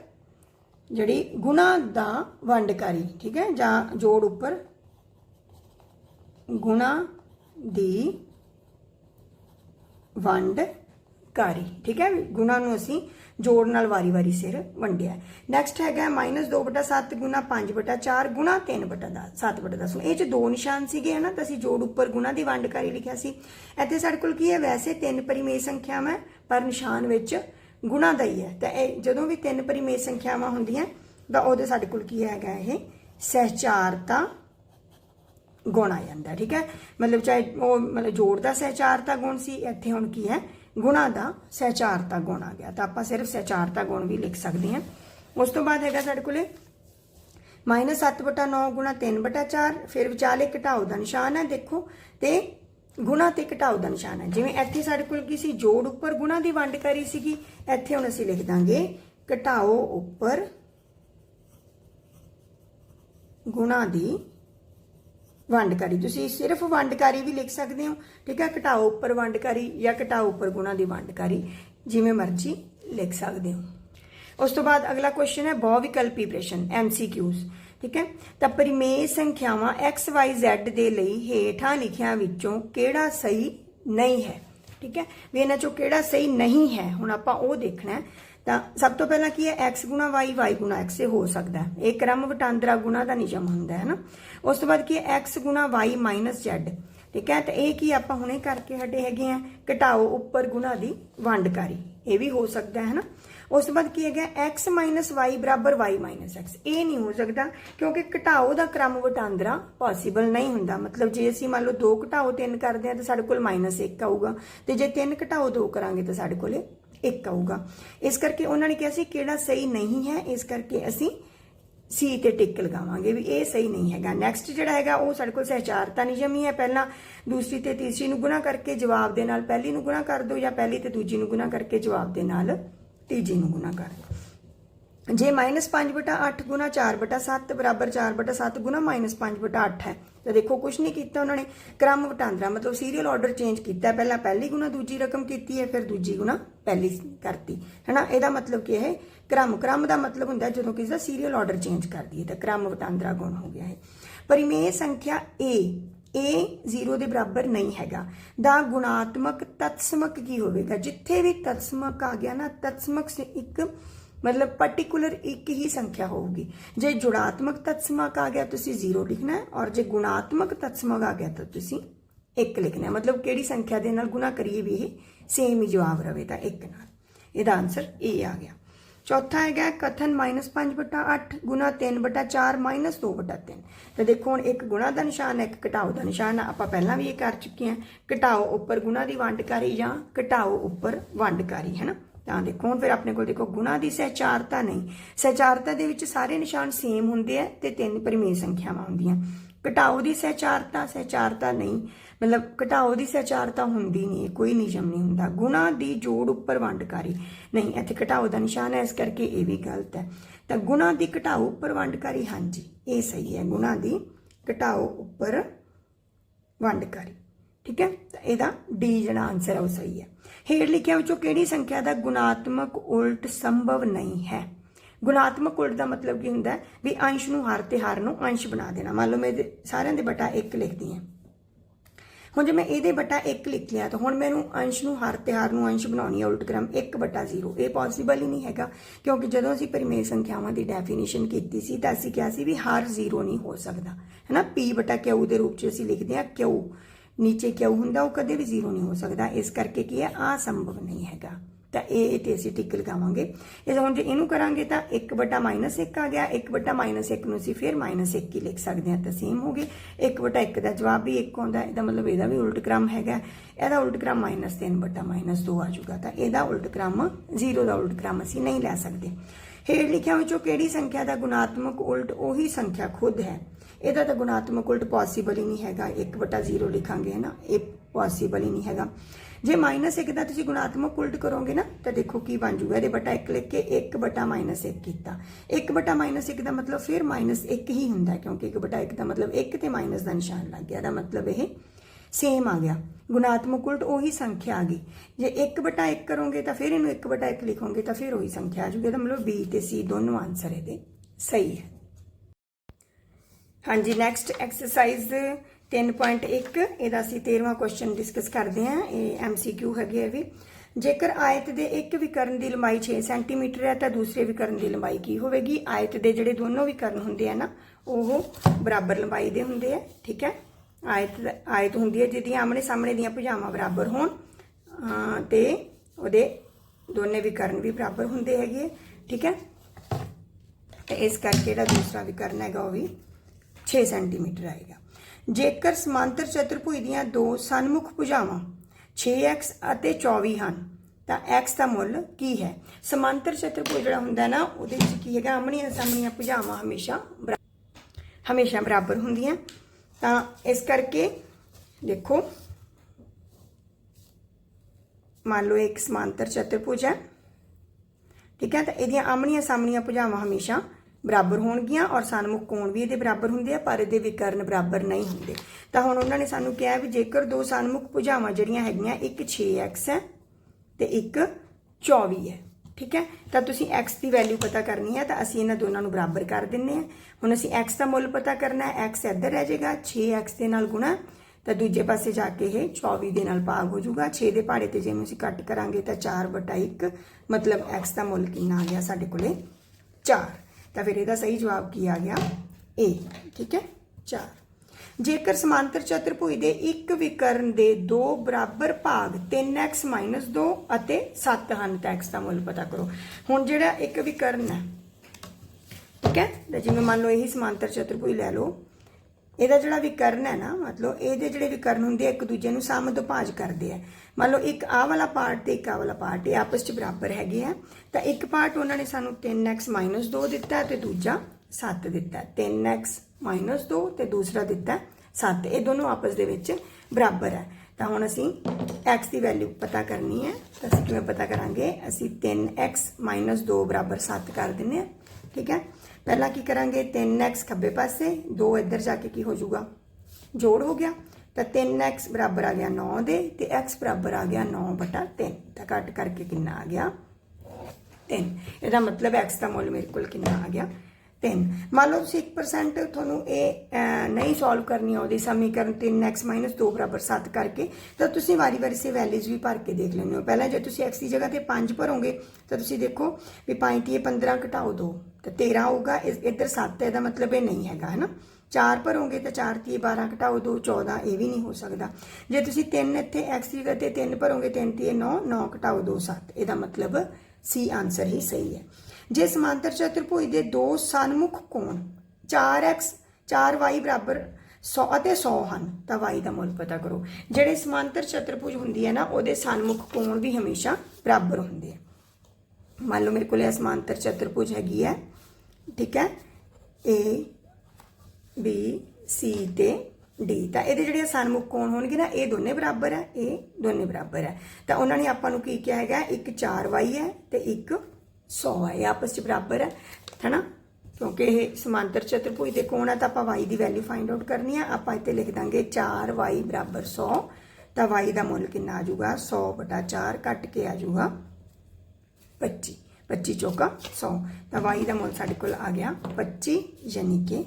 ਜਿਹੜੀ ਗੁਣਾ ਦਾ ਵੰਡਕਾਰੀ ਠੀਕ ਹੈ ਜਾਂ ਜੋੜ ਉੱਪਰ ਗੁਣਾ ਦੀ ਵੰਡਕਾਰੀ ਠੀਕ ਹੈ ਗੁਣਾ ਨੂੰ ਅਸੀਂ ਜੋੜ ਨਾਲ ਵਾਰੀ-ਵਾਰੀ ਸਿਰ ਵੰਡਿਆ ਨੈਕਸਟ ਹੈਗਾ -2/7 ਗੁਣਾ 5/4 ਗੁਣਾ 3/10 7/10 ਇਹ ਚ ਦੋ ਨਿਸ਼ਾਨ ਸੀਗੇ ਹਨਾ ਤਾਂ ਅਸੀਂ ਜੋੜ ਉੱਪਰ ਗੁਣਾ ਦੀ ਵੰਡਕਾਰੀ ਲਿਖਿਆ ਸੀ। ਇੱਥੇ ਸਾਡੇ ਕੋਲ ਕੀ ਹੈ? ਵੈਸੇ ਤਿੰਨ ਪਰਿਮੇਯ ਸੰਖਿਆਵਾਂ ਹੈ, ਪਰ ਨਿਸ਼ਾਨ ਵਿੱਚ ਗੁਣਾ ਦਾ ਹੀ ਹੈ। ਤਾਂ ਇਹ ਜਦੋਂ ਵੀ ਤਿੰਨ ਪਰਿਮੇਯ ਸੰਖਿਆਵਾਂ ਹੁੰਦੀਆਂ, ਤਾਂ ਉਹਦੇ ਸਾਡੇ ਕੋਲ ਕੀ ਹੈਗਾ ਇਹ? ਸਹਿਚਾਰਤਾ ਗੁਣ ਆ ਜਾਂਦਾ, ਠੀਕ ਹੈ? ਮਤਲਬ ਚਾਹੇ ਉਹ ਮਤਲਬ ਜੋੜ ਦਾ ਸਹਿਚਾਰਤਾ ਗੁਣ ਸੀ, ਇੱਥੇ ਹੁਣ ਕੀ ਹੈ? ਗੁਣਾ ਦਾ ਸਹਿਚਾਰਤਾ ਗੁਣ ਆ ਗਿਆ। ਤਾਂ ਆਪਾਂ ਸਿਰਫ ਸਹਿਚਾਰਤਾ ਗੁਣ ਵੀ ਲਿਖ ਸਕਦੇ ਹਾਂ। ਉਸ ਤੋਂ ਬਾਅਦ ਹੈਗਾ ਸਾਡੇ ਕੋਲੇ -7/9 ਗੁਣਾ 3/4 ਫਿਰ ਵਿਚਾਲੇ ਘਟਾਓ ਦਾ ਨਿਸ਼ਾਨ ਹੈ, ਦੇਖੋ। ਤੇ ਗੁਣਾ ਤੇ ਘਟਾਓ ਦਾ ਨਿਸ਼ਾਨ ਹੈ। ਜਿਵੇਂ ਇੱਥੇ ਸਾਡੇ ਕੋਲ ਕੀ ਸੀ? ਜੋੜ ਉੱਪਰ ਗੁਣਾ ਦੀ ਵੰਡ ਕਰੀ ਸੀਗੀ। ਇੱਥੇ ਹੁਣ ਅਸੀਂ ਲਿਖ ਦਾਂਗੇ, ਘਟਾਓ ਉੱਪਰ ਗੁਣਾ ਦੀ ਵੰਡਕਾਰੀ। ਤੁਸੀਂ ਸਿਰਫ ਵੰਡਕਾਰੀ ਵੀ ਲਿਖ ਸਕਦੇ ਹੋ, ਠੀਕ ਹੈ? ਘਟਾਓ ਉੱਪਰ ਵੰਡਕਾਰੀ ਜਾਂ ਘਟਾਓ ਉੱਪਰ ਗੁਣਾ ਦੀ ਵੰਡਕਾਰੀ, ਜਿਵੇਂ ਮਰਜ਼ੀ ਲਿਖ ਸਕਦੇ ਹੋ। ਉਸ ਤੋਂ ਬਾਅਦ ਅਗਲਾ ਕੁਐਸਚਨ ਹੈ, ਬਹੁ ਵਿਕਲਪੀ ਪ੍ਰਸ਼ਨ ਐਮਸੀਕਿਊਜ਼ ਠੀਕ ਹੈ? ਤਾਂ ਪਰਿਮੇਯ ਸੰਖਿਆਵਾਂ x, y, z ਦੇ ਲਈ ਹੇਠਾਂ ਲਿਖਿਆਂ ਵਿੱਚੋਂ ਕਿਹੜਾ ਸਹੀ ਨਹੀਂ ਹੈ? ਠੀਕ ਹੈ? ਵੀ ਇਹਨਾਂ ਚੋਂ ਕਿਹੜਾ ਸਹੀ ਨਹੀਂ ਹੈ? ਹੁਣ ਆਪਾਂ ਉਹ ਦੇਖਣਾ ਹੈ। ਤਾਂ ਸਭ ਤੋਂ ਪਹਿਲਾਂ ਕੀ ਹੈ? X ਗੁਣਾ y y ਗੁਣਾ x ਇਹ ਹੋ ਸਕਦਾ ਇਹ ਕ੍ਰਮ ਵਟਾਂਦਰਾ ਗੁਣਾ ਦਾ ਨਿਯਮ ਹੁੰਦਾ ਹੈ ਨਾ? ਉਸ ਤੋਂ ਬਾਅਦ ਕੀ ਹੈ? X ਗੁਣਾ y z ਠੀਕ ਹੈ? ਤਾਂ ਇਹ ਕੀ ਆਪਾਂ ਹੁਣੇ ਕਰਕੇ ਹਟੇ ਹੈਗੇ ਆ ਘਟਾਓ ਉੱਪਰ ਗੁਣਾ ਦੀ ਵੰਡਕਾਰੀ। ਇਹ ਵੀ ਹੋ ਸਕਦਾ ਹੈ ਨਾ? ਉਸ ਤੋਂ ਬਾਅਦ ਕੀ ਹੈਗਾ? X y ਬਰਾਬਰ y x ਇਹ ਨਹੀਂ ਹੋ ਸਕਦਾ, ਕਿਉਂਕਿ ਘਟਾਓ ਦਾ ਕ੍ਰਮ ਵਟਾਂਦਰਾ ਪੋਸੀਬਲ ਨਹੀਂ ਹੁੰਦਾ। ਮਤਲਬ ਜੇ ਅਸੀਂ ਮੰਨ ਲਓ 2 ਘਟਾਓ 3 ਕਰਦੇ ਆ ਤਾਂ ਸਾਡੇ ਕੋਲ -1 ਆਊਗਾ। ਤੇ ਜੇ 3 ਘਟਾਓ 2 ਕਰਾਂਗੇ, ਤਾਂ ਸਾਡੇ ਕੋਲ 1 ਆਊਗਾ। ਇਸ ਕਰਕੇ ਉਹਨਾਂ ਨੇ ਕਿਹਾ ਸੀ, ਕਿਹੜਾ ਸਹੀ ਨਹੀਂ ਹੈ, ਇਸ ਕਰਕੇ ਅਸੀਂ ਸੀ ਤੇ ਟਿਕ ਲਗਾਵਾਂਗੇ ਵੀ ਇਹ ਸਹੀ ਨਹੀਂ ਹੈਗਾ। ਨੈਕਸਟ ਜਿਹੜਾ ਹੈਗਾ, ਉਹ ਸਾਡੇ ਕੋਲ ਸਹਿਚਾਰਤਾ ਨਿਯਮ ਹੀ ਹੈ। ਪਹਿਲਾਂ ਦੂਸਰੀ ਤੇ ਤੀਸਰੀ ਨੂੰ ਗੁਣਾ ਕਰਕੇ ਜਵਾਬ ਦੇ ਨਾਲ, ਪਹਿਲੀ ਨੂੰ ਗੁਣਾ ਕਰ ਦਿਓ ਜਾਂ ਪਹਿਲੀ ਤੇ ਦੂਜੀ ਨੂੰ ਗੁਣਾ ਕਰਕੇ ਜਵਾਬ ਦੇ ਨਾਲ ਤੀਜੀ ਨੂੰ ਗੁਣਾ ਕਰ ਦਿਓ ਜੇ -5 ਬਟਾ 8 ਗੁਣਾ 4 ਬਟਾ 7 ਬਰਾਬਰ 4 ਬਟਾ 7 ਗੁਣਾ -5 ਬਟਾ 8 ਹੈ ਤਾਂ ਦੇਖੋ ਕੁਝ ਨਹੀਂ ਕੀਤਾ ਉਹਨਾਂ ਨੇ ਕ੍ਰਮ ਵਟਾਂਦਰਾ ਮਤਲਬ ਸੀਰੀਅਲ ਆਰਡਰ ਚੇਂਜ ਕੀਤਾ ਪਹਿਲਾਂ ਪਹਿਲੀ ਗੁਣਾ ਦੂਜੀ ਰਕਮ ਕੀਤੀ ਹੈ ਫਿਰ ਦੂਜੀ ਗੁਣਾ ਪਹਿਲੀ ਕਰਤੀ ਹੈਨਾ ਇਹਦਾ ਮਤਲਬ ਕੀ ਹੈ ਕ੍ਰਮ ਕ੍ਰਮ ਦਾ ਮਤਲਬ ਹੁੰਦਾ ਹੈ ਜਦੋਂ ਕਿਸੇ ਦਾ ਸੀਰੀਅਲ ਆਰਡਰ ਚੇਂਜ ਕਰ ਦਈਏ ਤਾਂ ਕ੍ਰਮ ਵਟਾਂਦਰਾ ਗੁਣ ਹੋ ਗਿਆ ਹੈ ਪਰਿਮੇਯ ਸੰਖਿਆ a a 0 ਦੇ ਬਰਾਬਰ ਨਹੀਂ ਹੈਗਾ। ਦਾ ਗੁਣਾਤਮਕ ਤਤਸਮਕ ਕੀ ਹੋਵੇਗਾ? ਜਿੱਥੇ ਵੀ ਤਤਸਮਕ ਆ ਗਿਆ ਨਾ, ਤਤਸਮਕ ਸੇ ਇੱਕ ਮਤਲਬ ਪਾਰਟਿਕੂਲਰ ਇੱਕ ਹੀ ਸੰਖਿਆ ਹੋਊਗੀ। ਜੇ ਜੁੜਾਤਮਕ ਤਤਸਮਕ ਆ ਗਿਆ, ਤੁਸੀਂ 0 ਲਿਖਣਾ ਹੈ, ਔਰ ਜੇ ਗੁਣਾਤਮਕ ਤਤਸਮਕ ਆ ਗਿਆ, ਤਾਂ ਤੁਸੀਂ 1 ਲਿਖਣਾ ਹੈ। ਮਤਲਬ ਕਿਹੜੀ ਸੰਖਿਆ ਦੇ ਨਾਲ ਗੁਣਾ ਕਰੀਏ ਵੀ ਇਹ ਸੇਮ ਹੀ ਜਵਾਬ ਰਵੇ ਤਾਂ 1 ਨਾਲ। ਇਹਦਾ ਆਨਸਰ ਇਹ ਆ ਗਿਆ। ਚੌਥਾ ਹੈਗਾ ਕਥਨ -5/8 ਗੁਣਾ 3/4 2/3 ਤਾਂ ਦੇਖੋ ਹੁਣ ਇੱਕ ਗੁਣਾ ਦਾ ਨਿਸ਼ਾਨ ਹੈ, ਇੱਕ ਘਟਾਓ ਦਾ ਨਿਸ਼ਾਨ ਹੈ ਆਪਾਂ ਪਹਿਲਾਂ ਵੀ ਇਹ ਕਰ ਚੁੱਕੇ ਹਾਂ, ਘਟਾਓ ਉੱਪਰ ਗੁਣਾ ਦੀ ਵੰਡਕਾਰੀ ਜਾਂ ਘਟਾਓ ਉੱਪਰ ਵੰਡਕਾਰੀ ਹੈ ਨਾ ਤਾਂ ਦੇਖੋ ਹੁਣ ਫਿਰ ਆਪਣੇ ਕੋਲ ਦੇਖੋ ਗੁਣਾ ਦੀ ਸਹਿਚਾਰਤਾ ਨਹੀਂ। ਸਹਿਚਾਰਤਾ ਦੇ ਵਿੱਚ ਸਾਰੇ ਨਿਸ਼ਾਨ ਸੇਮ ਹੁੰਦੇ ਆ ਤੇ ਤਿੰਨ ਪਰਿਮੇਯ ਸੰਖਿਆਵਾਂ ਹੁੰਦੀਆਂ। ਘਟਾਓ ਦੀ ਸਹਿਚਾਰਤਾ ਸਹਿਚਾਰਤਾ ਨਹੀਂ। ਮਤਲਬ ਘਟਾਓ ਦੀ ਸਹਿਚਾਰਤਾ ਹੁੰਦੀ ਨਹੀਂ ਕੋਈ ਨਿਯਮ ਨਹੀਂ ਹੁੰਦਾ। ਗੁਣਾ ਦੀ ਜੋੜ ਉੱਪਰ ਵੰਡਕਾਰੀ। ਨਹੀਂ, ਇੱਥੇ ਘਟਾਓ ਦਾ ਨਿਸ਼ਾਨ ਹੈ, ਇਸ ਕਰਕੇ ਇਹ ਵੀ ਗਲਤ ਹੈ। ਤਾਂ ਗੁਣਾ ਦੀ ਘਟਾਓ ਉੱਪਰ ਵੰਡਕਾਰੀ, ਹਾਂਜੀ, ਇਹ ਸਹੀ ਹੈ। ਗੁਣਾ ਦੀ ਘਟਾਓ ਉੱਪਰ ਵੰਡਕਾਰੀ। ਠੀਕ ਹੈ? ਤਾਂ ਇਹਦਾ ਡੀ ਜਿਹੜਾ ਆਨਸਰ ਹੈ, ਉਹ ਸਹੀ ਹੈ। ਹੇਠ ਲਿਖਿਆ ਵਿੱਚੋਂ ਕਿਹੜੀ ਸੰਖਿਆ ਦਾ ਗੁਣਾਤਮਕ ਉਲਟ ਸੰਭਵ ਨਹੀਂ ਹੈ? ਗੁਣਾਤਮਕ ਉਲਟ ਦਾ ਮਤਲਬ ਕੀ ਹੁੰਦਾ ਵੀ ਅੰਸ਼ ਨੂੰ ਹਰ ਤੇ ਹਰ ਨੂੰ ਅੰਸ਼ ਬਣਾ ਦੇਣਾ। ਮੰਨ ਲਓ ਮੈਂ ਸਾਰਿਆਂ ਦੇ ਬਟਾ 1 ਲਿਖਦੀ ਹਾਂ। ਹੁਣ ਜੇ ਮੈਂ ਇਹਦੇ ਬਟਾ 1 ਲਿਖ ਲਿਆ ਤਾਂ ਹੁਣ ਮੈਨੂੰ ਅੰਸ਼ ਨੂੰ ਹਰ ਤੇ ਹਰ ਨੂੰ ਅੰਸ਼ ਬਣਾਉਣੀ ਹੈ, ਉਲਟ ਕ੍ਰਮ 1/0 ਇਹ ਪੋਸੀਬਲ ਹੀ ਨਹੀਂ ਹੈਗਾ, ਕਿਉਂਕਿ ਜਦੋਂ ਅਸੀਂ ਪਰਿਮੇਯ ਸੰਖਿਆਵਾਂ ਦੀ ਡੈਫੀਨੇਸ਼ਨ ਕੀਤੀ ਸੀ ਤਾਂ ਅਸੀਂ ਕਿਹਾ ਸੀ ਵੀ ਹਰ 0 ਨਹੀਂ ਹੋ ਸਕਦਾ। ਹੈ ਨਾ p ਬਟਾ q ਦੇ ਰੂਪ 'ਚ ਅਸੀਂ ਲਿਖਦੇ ਹਾਂ q ਨੀਚੇ q ਹੁੰਦਾ, ਉਹ ਕਦੇ ਵੀ ਜ਼ੀਰੋ ਨਹੀਂ ਹੋ ਸਕਦਾ। ਇਸ ਕਰਕੇ ਕੀ ਹੈ? ਅਸੰਭਵ ਨਹੀਂ ਹੈਗਾ। ਤਾਂ ਇਹ ਤੇ ਅਸੀਂ ਟਿਕ ਲਗਾਵਾਂਗੇ। ਇਹ ਹੁਣ ਜੇ ਇਹਨੂੰ ਕਰਾਂਗੇ ਤਾਂ 1 ਬਟਾ ਮਾਈਨਸ 1 ਆ ਗਿਆ। 1 ਬਟਾ ਮਾਈਨਸ 1 ਨੂੰ ਅਸੀਂ ਫਿਰ ਮਾਈਨਸ 1 ਹੀ ਲਿਖ ਸਕਦੇ ਹਾਂ, ਤਾਂ ਸੇਮ ਹੋ ਗਏ। 1 ਬਟਾ 1 ਦਾ ਜਵਾਬ ਵੀ 1 ਆਉਂਦਾ, ਇਹਦਾ ਮਤਲਬ ਇਹਦਾ ਵੀ ਉਲਟ ਕ੍ਰਮ ਹੈਗਾ। ਇਹਦਾ ਉਲਟ ਕ੍ਰਮ ਮਾਈਨਸ 3 ਬਟਾ ਮਾਈਨਸ 2 ਆ ਜਾਊਗਾ। ਤਾਂ ਇਹਦਾ ਉਲਟ ਕ੍ਰਮ 0 ਦਾ ਉਲਟ ਕ੍ਰਮ ਅਸੀਂ ਨਹੀਂ ਲੈ ਸਕਦੇ। ਹੇਠ ਲਿਖਿਆ ਵਿੱਚੋਂ ਕਿਹੜੀ ਸੰਖਿਆ ਦਾ ਗੁਣਾਤਮਕ ਉਲਟ ਉਹੀ ਸੰਖਿਆ ਖੁਦ ਹੈ। ਇਹਦਾ ਤਾਂ ਗੁਣਾਤਮਕ ਉਲਟ ਪੋਸੀਬਲ ਹੀ ਨਹੀਂ ਹੈਗਾ। 1 ਬਟਾ 0 ਲਿਖਾਂਗੇ ਨਾ? ਇਹ ਪੋਸੀਬਲ ਹੀ ਨਹੀਂ ਹੈਗਾ। ਜੇ ਮਾਈਨਸ 1 ਦਾ ਤੁਸੀਂ ਗੁਣਾਤਮਕ ਉਲਟ ਕਰੋਗੇ ਨਾ, ਤਾਂ ਦੇਖੋ ਕੀ ਬਣ ਜੂਗਾ। ਇਹਦੇ ਬਟਾ 1 ਲਿਖ ਕੇ 1 ਬਟਾ ਮਾਈਨਸ 1 ਕੀਤਾ। 1 ਬਟਾ ਮਾਈਨਸ 1 ਦਾ ਮਤਲਬ ਫਿਰ ਮਾਈਨਸ 1 ਹੀ ਹੁੰਦਾ, ਕਿਉਂਕਿ 1 ਬਟਾ 1 ਦਾ ਮਤਲਬ 1 ਤੇ ਮਾਈਨਸ ਦਾ ਨਿਸ਼ਾਨ ਲੱਗ ਗਿਆ। ਦਾ ਮਤਲਬ ਇਹ ਸੇਮ ਆ ਗਿਆ। ਗੁਣਾਤਮਕ ਉਲਟ ਉਹੀ ਸੰਖਿਆ ਆ ਗਈ। ਜੇ 1 ਬਟਾ 1 ਕਰੋਗੇ ਤਾਂ ਫਿਰ ਇਹਨੂੰ 1 ਬਟਾ 1 ਲਿਖੋਗੇ ਤਾਂ ਫਿਰ ਉਹੀ ਸੰਖਿਆ ਆ ਜੂਗੀ। ਇਹਦਾ ਮਤਲਬ B ਤੇ C ਦੋਨੋਂ ਆਨਸਰ ਇਹਦੇ ਸਹੀ ਹੈ। ਹਾਂਜੀ ਨੈਕਸਟ ਐਕਸਰਸਾਈਜ਼ 3.1 ਇਹਦਾ ਅਸੀਂ 13ਵਾਂ ਕੁਐਸਚਨ ਡਿਸਕਸ ਕਰਦੇ ਹਾਂ ਇਹ ਐਮਸੀਕਿਊ ਹੈਗੇ ਆ ਵੀ। ਜੇਕਰ ਆਇਤ ਦੇ ਇੱਕ ਵਿਕਰਨ ਦੀ ਲੰਬਾਈ 6 ਸੈਂਟੀਮੀਟਰ ਹੈ ਤਾਂ ਦੂਸਰੇ ਵਿਕਰਨ ਦੀ ਲੰਬਾਈ ਕੀ ਹੋਵੇਗੀ? ਆਇਤ ਦੇ ਜਿਹੜੇ ਦੋਨੋਂ ਵਿਕਰਨ ਹੁੰਦੇ ਆ ਨਾ ਉਹ ਬਰਾਬਰ ਲੰਬਾਈ ਦੇ ਹੁੰਦੇ ਆ ਠੀਕ ਹੈ? ਆਇਤ ਆਇਤ ਹੁੰਦੀ ਹੈ ਜਿਹਦੀਆਂ ਆਮਣੇ ਸਾਹਮਣੇ ਦੀਆਂ ਭੁਜਾਵਾਂ ਬਰਾਬਰ ਹੋਣ ਅਹ ਤੇ ਉਹਦੇ ਦੋਨੇ ਵਿਕਰਨ ਵੀ ਬਰਾਬਰ ਹੁੰਦੇ ਹੈਗੇ ਆ, ਠੀਕ ਹੈ? ਤੇ ਇਸ ਕਰਕੇ ਜਿਹੜਾ ਦੂਸਰਾ ਵਿਕਰਨ ਹੈਗਾ ਉਹ ਵੀ 6 ਸੈਂਟੀਮੀਟਰ ਆਏਗਾ। ਜੇਕਰ ਸਮਾਂਤਰ ਚਤੁਰਭੁਜ ਦੀਆਂ ਦੋ ਸਨਮੁਖ ਭੁਜਾਵਾਂ 6x ਅਤੇ 24 ਹਨ, ਤਾਂ x ਦਾ ਮੁੱਲ ਕੀ ਹੈ? ਸਮਾਂਤਰ ਚਤੁਰਭੁਜ ਜਿਹੜਾ ਹੁੰਦਾ ਨਾ, ਉਹਦੇ ਵਿੱਚ ਕੀ ਹੈਗਾ? ਆਮਣੀਆਂ ਸਾਹਮਣੀਆਂ ਭੁਜਾਵਾਂ ਹਮੇਸ਼ਾ ਬਰਾ- ਹਮੇਸ਼ਾ ਬਰਾਬਰ ਹੁੰਦੀਆਂ। ਤਾਂ ਇਸ ਕਰਕੇ ਦੇਖੋ, ਮੰਨ ਲਓ ਇੱਕ ਸਮਾਂਤਰ ਚਤੁਰਭੁਜ ਹੈ, ਠੀਕ ਹੈ? ਤਾਂ ਇਹਦੀਆਂ ਆਮਣੀਆਂ ਸਾਹਮਣੀਆਂ ਭੁਜਾਵਾਂ ਹਮੇਸ਼ਾ ਬਰਾਬਰ ਹੋਣਗੀਆਂ ਔਰ ਸਨਮੁਖ ਕੋਣ ਵੀ ਇਹਦੇ ਬਰਾਬਰ ਹੁੰਦੇ ਆ, ਪਰ ਇਹਦੇ ਵਿਕਰਨ ਬਰਾਬਰ ਨਹੀਂ ਹੁੰਦੇ। ਤਾਂ ਹੁਣ ਉਹਨਾਂ ਨੇ ਸਾਨੂੰ ਕਿਹਾ ਵੀ ਜੇਕਰ ਦੋ ਸਨਮੁਖ ਭੁਜਾਵਾਂ ਜਿਹੜੀਆਂ ਹੈਗੀਆਂ, ਇੱਕ 6x ਹੈ ਤੇ ਇੱਕ 24 ਹੈ, ਠੀਕ ਹੈ? ਤਾਂ ਤੁਸੀਂ x ਦੀ ਵੈਲਿਊ ਪਤਾ ਕਰਨੀ ਹੈ, ਤਾਂ ਅਸੀਂ ਇਹਨਾਂ ਦੋਨਾਂ ਨੂੰ ਬਰਾਬਰ ਕਰ ਦਿੰਨੇ ਆ ਹੁਣ ਅਸੀਂ x ਦਾ ਮੁੱਲ ਪਤਾ ਕਰਨਾ ਹੈ x ਇੱਧਰ ਰਹਿ ਜਾਏਗਾ 6x ਦੇ ਨਾਲ ਗੁਣਾ, ਤਾਂ ਦੂਜੇ ਪਾਸੇ ਜਾ ਕੇ ਇਹ 24 ਦੇ ਨਾਲ ਭਾਗ ਹੋ ਜਾਊਗਾ। 6 ਦੇ ਪਹਾੜੇ ਤੇ ਜਿਵੇਂ ਅਸੀਂ ਕੱਟ ਕਰਾਂਗੇ ਤਾਂ 4 ਬਟਾ 1 ਮਤਲਬ x ਦਾ ਮੁੱਲ ਕਿੰਨਾ ਆ ਗਿਆ ਸਾਡੇ ਕੋਲੇ? 4 ਤਾਂ ਫਿਰ ਇਹਦਾ ਸਹੀ ਜਵਾਬ ਕੀ ਆ ਗਿਆ? ਏ ਠੀਕ ਹੈ? 4 ਜੇਕਰ ਸਮਾਂਤਰ ਚਤੁਰਭੁਜ ਦੇ ਇੱਕ ਵਿਕਰਨ ਦੇ ਦੋ ਬਰਾਬਰ ਭਾਗ 3x 2 ਅਤੇ 7 ਹਨ ਤਾਂ x ਦਾ ਮੁੱਲ ਪਤਾ ਕਰੋ। ਹੁਣ ਜਿਹੜਾ ਇੱਕ ਵਿਕਰਨ ਹੈ, ਠੀਕ ਹੈ? ਜਿਵੇਂ ਮੰਨ ਲਓ ਇਹੀ ਸਮਾਂਤਰ ਚਤੁਰਭੁਜ ਲੈ ਲਓ। ਇਹਦਾ ਜਿਹੜਾ ਵਿਕਰਨ ਹੈ ਨਾ, ਮਤਲਬ ਇਹਦੇ ਜਿਹੜੇ ਵਿਕਰਨ ਹੁੰਦੇ ਆ, ਇੱਕ ਦੂਜੇ ਨੂੰ ਸਮਦੁਭਾਜ ਕਰਦੇ ਆ। ਮੰਨ ਲਓ ਇੱਕ ਆਹ ਵਾਲਾ ਪਾਰਟ ਤੇ ਇੱਕ ਆਹ ਵਾਲਾ ਪਾਰਟ ਇਹ ਆਪਸ 'ਚ ਬਰਾਬਰ ਹੈਗੇ ਆ। ਤਾਂ ਇੱਕ ਪਾਰਟ ਉਹਨਾਂ ਨੇ ਸਾਨੂੰ 3x 2 ਦਿੱਤਾ ਹੈ ਤੇ ਦੂਜਾ 7 ਦਿੱਤਾ। ਹੈ। 3x 2 ਤੇ ਦੂਸਰਾ ਦਿੱਤਾ 7 ਇਹ ਦੋਨੋਂ ਆਪਸ ਦੇ ਵਿੱਚ ਬਰਾਬਰ ਹੈ ਤਾਂ ਹੁਣ ਅਸੀਂ x ਦੀ ਵੈਲਿਊ ਪਤਾ ਕਰਨੀ ਹੈ। ਤਾਂ ਅਸੀਂ ਕਿਵੇਂ ਪਤਾ ਕਰਾਂਗੇ? ਅਸੀਂ 3x 2 ਬਰਾਬਰ 7 ਕਰ ਦਿੰਨੇ ਆ। ਠੀਕ ਹੈ? ਪਹਿਲਾਂ ਕੀ ਕਰਾਂਗੇ? 3x ਖੱਬੇ ਪਾਸੇ 2 ਇੱਧਰ ਜਾ ਕੇ ਕੀ ਹੋ ਜਾਊਗਾ? ਜੋੜ ਹੋ ਗਿਆ। ਤਾਂ 3x ਬਰਾਬਰ ਆ ਗਿਆ 9 ਦੇ, ਤੇ x ਬਰਾਬਰ ਆ ਗਿਆ 9 ਬਟਾ 3 ਤਾਂ ਕੱਟ ਕਰਕੇ ਕਿੰਨਾ ਆ ਗਿਆ? 3 ਇਹਦਾ ਮਤਲਬ x ਦਾ ਮੁੱਲ ਮੇਰੇ ਕੋਲ ਕਿੰਨਾ ਆ ਗਿਆ? 3 ਮੰਨ ਲਓ ਤੁਸੀਂ 1% ਤੁਹਾਨੂੰ ਇਹ ਨਹੀਂ ਸੋਲਵ ਕਰਨੀ ਆਉਂਦੀ ਸਮੀਕਰਨ 3x 2 ਬਰਾਬਰ 7 ਕਰਕੇ, ਤਾਂ ਤੁਸੀਂ ਵਾਰੀ-ਵਾਰੀ ਸੇ ਵੈਲਿਊਜ਼ ਵੀ ਭਰ ਕੇ ਦੇਖ ਲੈਂਦੇ ਹੋ। ਪਹਿਲਾਂ ਜੇ ਤੁਸੀਂ x ਦੀ ਜਗ੍ਹਾ ਤੇ 5 ਭਰੋਗੇ, ਤਾਂ ਤੁਸੀਂ ਦੇਖੋ ਵੀ 5 ਤੇ 15 ਘਟਾਓ 2 ਤਾਂ 13 ਆਊਗਾ ਇਸ- ਇੱਧਰ 7 ਹੈ, ਇਹਦਾ ਮਤਲਬ ਇਹ ਨਹੀਂ ਹੈਗਾ ਹੈ ਨਾ 4 ਭਰੋਗੇ ਤਾਂ 4 ਤੇ 12 ਘਟਾਓ 2 14 ਇਹ ਵੀ ਨਹੀਂ ਹੋ ਸਕਦਾ। ਜੇ ਤੁਸੀਂ 3 ਇੱਥੇ x ਦੀ ਜਗ੍ਹਾ ਤੇ 3 ਭਰੋਗੇ 3 ਤੇ 9 9 ਘਟਾਓ 2 7 ਇਹਦਾ ਮਤਲਬ ਸੀ ਆਨਸਰ ਹੀ ਸਹੀ ਹੈ। ਜੇ ਸਮਾਂਤਰ ਚਤੁਰਭੁਜ ਦੇ ਦੋ ਸਨਮੁਖ ਕੋਣ 4x 4y ਬਰਾਬਰ 100 ਅਤੇ 100 ਹਨ, ਤਾਂ y ਦਾ ਮੁੱਲ ਪਤਾ ਕਰੋ। ਜਿਹੜੇ ਸਮਾਂਤਰ ਚਤੁਰਭੁਜ ਹੁੰਦੀ ਹੈ ਨਾ, ਉਹਦੇ ਸਨਮੁਖ ਕੋਣ ਵੀ ਹਮੇਸ਼ਾ ਬਰਾਬਰ ਹੁੰਦੇ ਆ। ਮੰਨ ਲਓ ਮੇਰੇ ਕੋਲ ਇਹ ਸਮਾਂਤਰ ਚਤੁਰਭੁਜ ਹੈਗੀ ਹੈ ਠੀਕ ਹੈ? A, B, C ਤੇ D. ਤਾਂ ਇਹਦੇ ਜਿਹੜੇ ਸਨਮੁਖ ਕੋਣ ਹੋਣਗੇ ਨਾ, ਇਹ ਦੋਨੇ ਬਰਾਬਰ ਹੈ, ਇਹ ਦੋਨੇ ਬਰਾਬਰ ਹੈ। ਤਾਂ ਉਹਨਾਂ ਨੇ ਆਪਾਂ ਨੂੰ ਕੀ ਕਿਹਾ ਹੈਗਾ? ਇੱਕ 4y ਹੈ ਤੇ ਇੱਕ 100 ਹੈ। ਇਹ ਆਪਸ ਵਿੱਚ ਬਰਾਬਰ ਹੈ, ਹੈਨਾ? ਕਿਉਂਕਿ ਇਹ ਸਮਾਂਤਰ ਚਤੁਰਭੁਜ ਦੇ ਕੋਣ ਹੈ ਤਾਂ ਆਪਾਂ y ਦੀ ਵੈਲਿਊ ਫਾਈਂਡ ਆਊਟ ਕਰਨੀ ਹੈ ਆਪਾਂ ਇੱਥੇ ਲਿਖ ਦਾਂਗੇ 4y 100 ਤਾਂ y ਦਾ ਮੁੱਲ ਕਿੰਨਾ ਆ ਜਾਊਗਾ? 100 ਬਟਾ 4 ਕੱਟ ਕੇ ਆ ਜਾਊਗਾ 25 25 ਚੌਕਾ 100 ਤਾਂ y ਦਾ ਮੁੱਲ ਸਾਡੇ ਕੋਲ ਆ ਗਿਆ 25 ਯਾਨੀ ਕਿ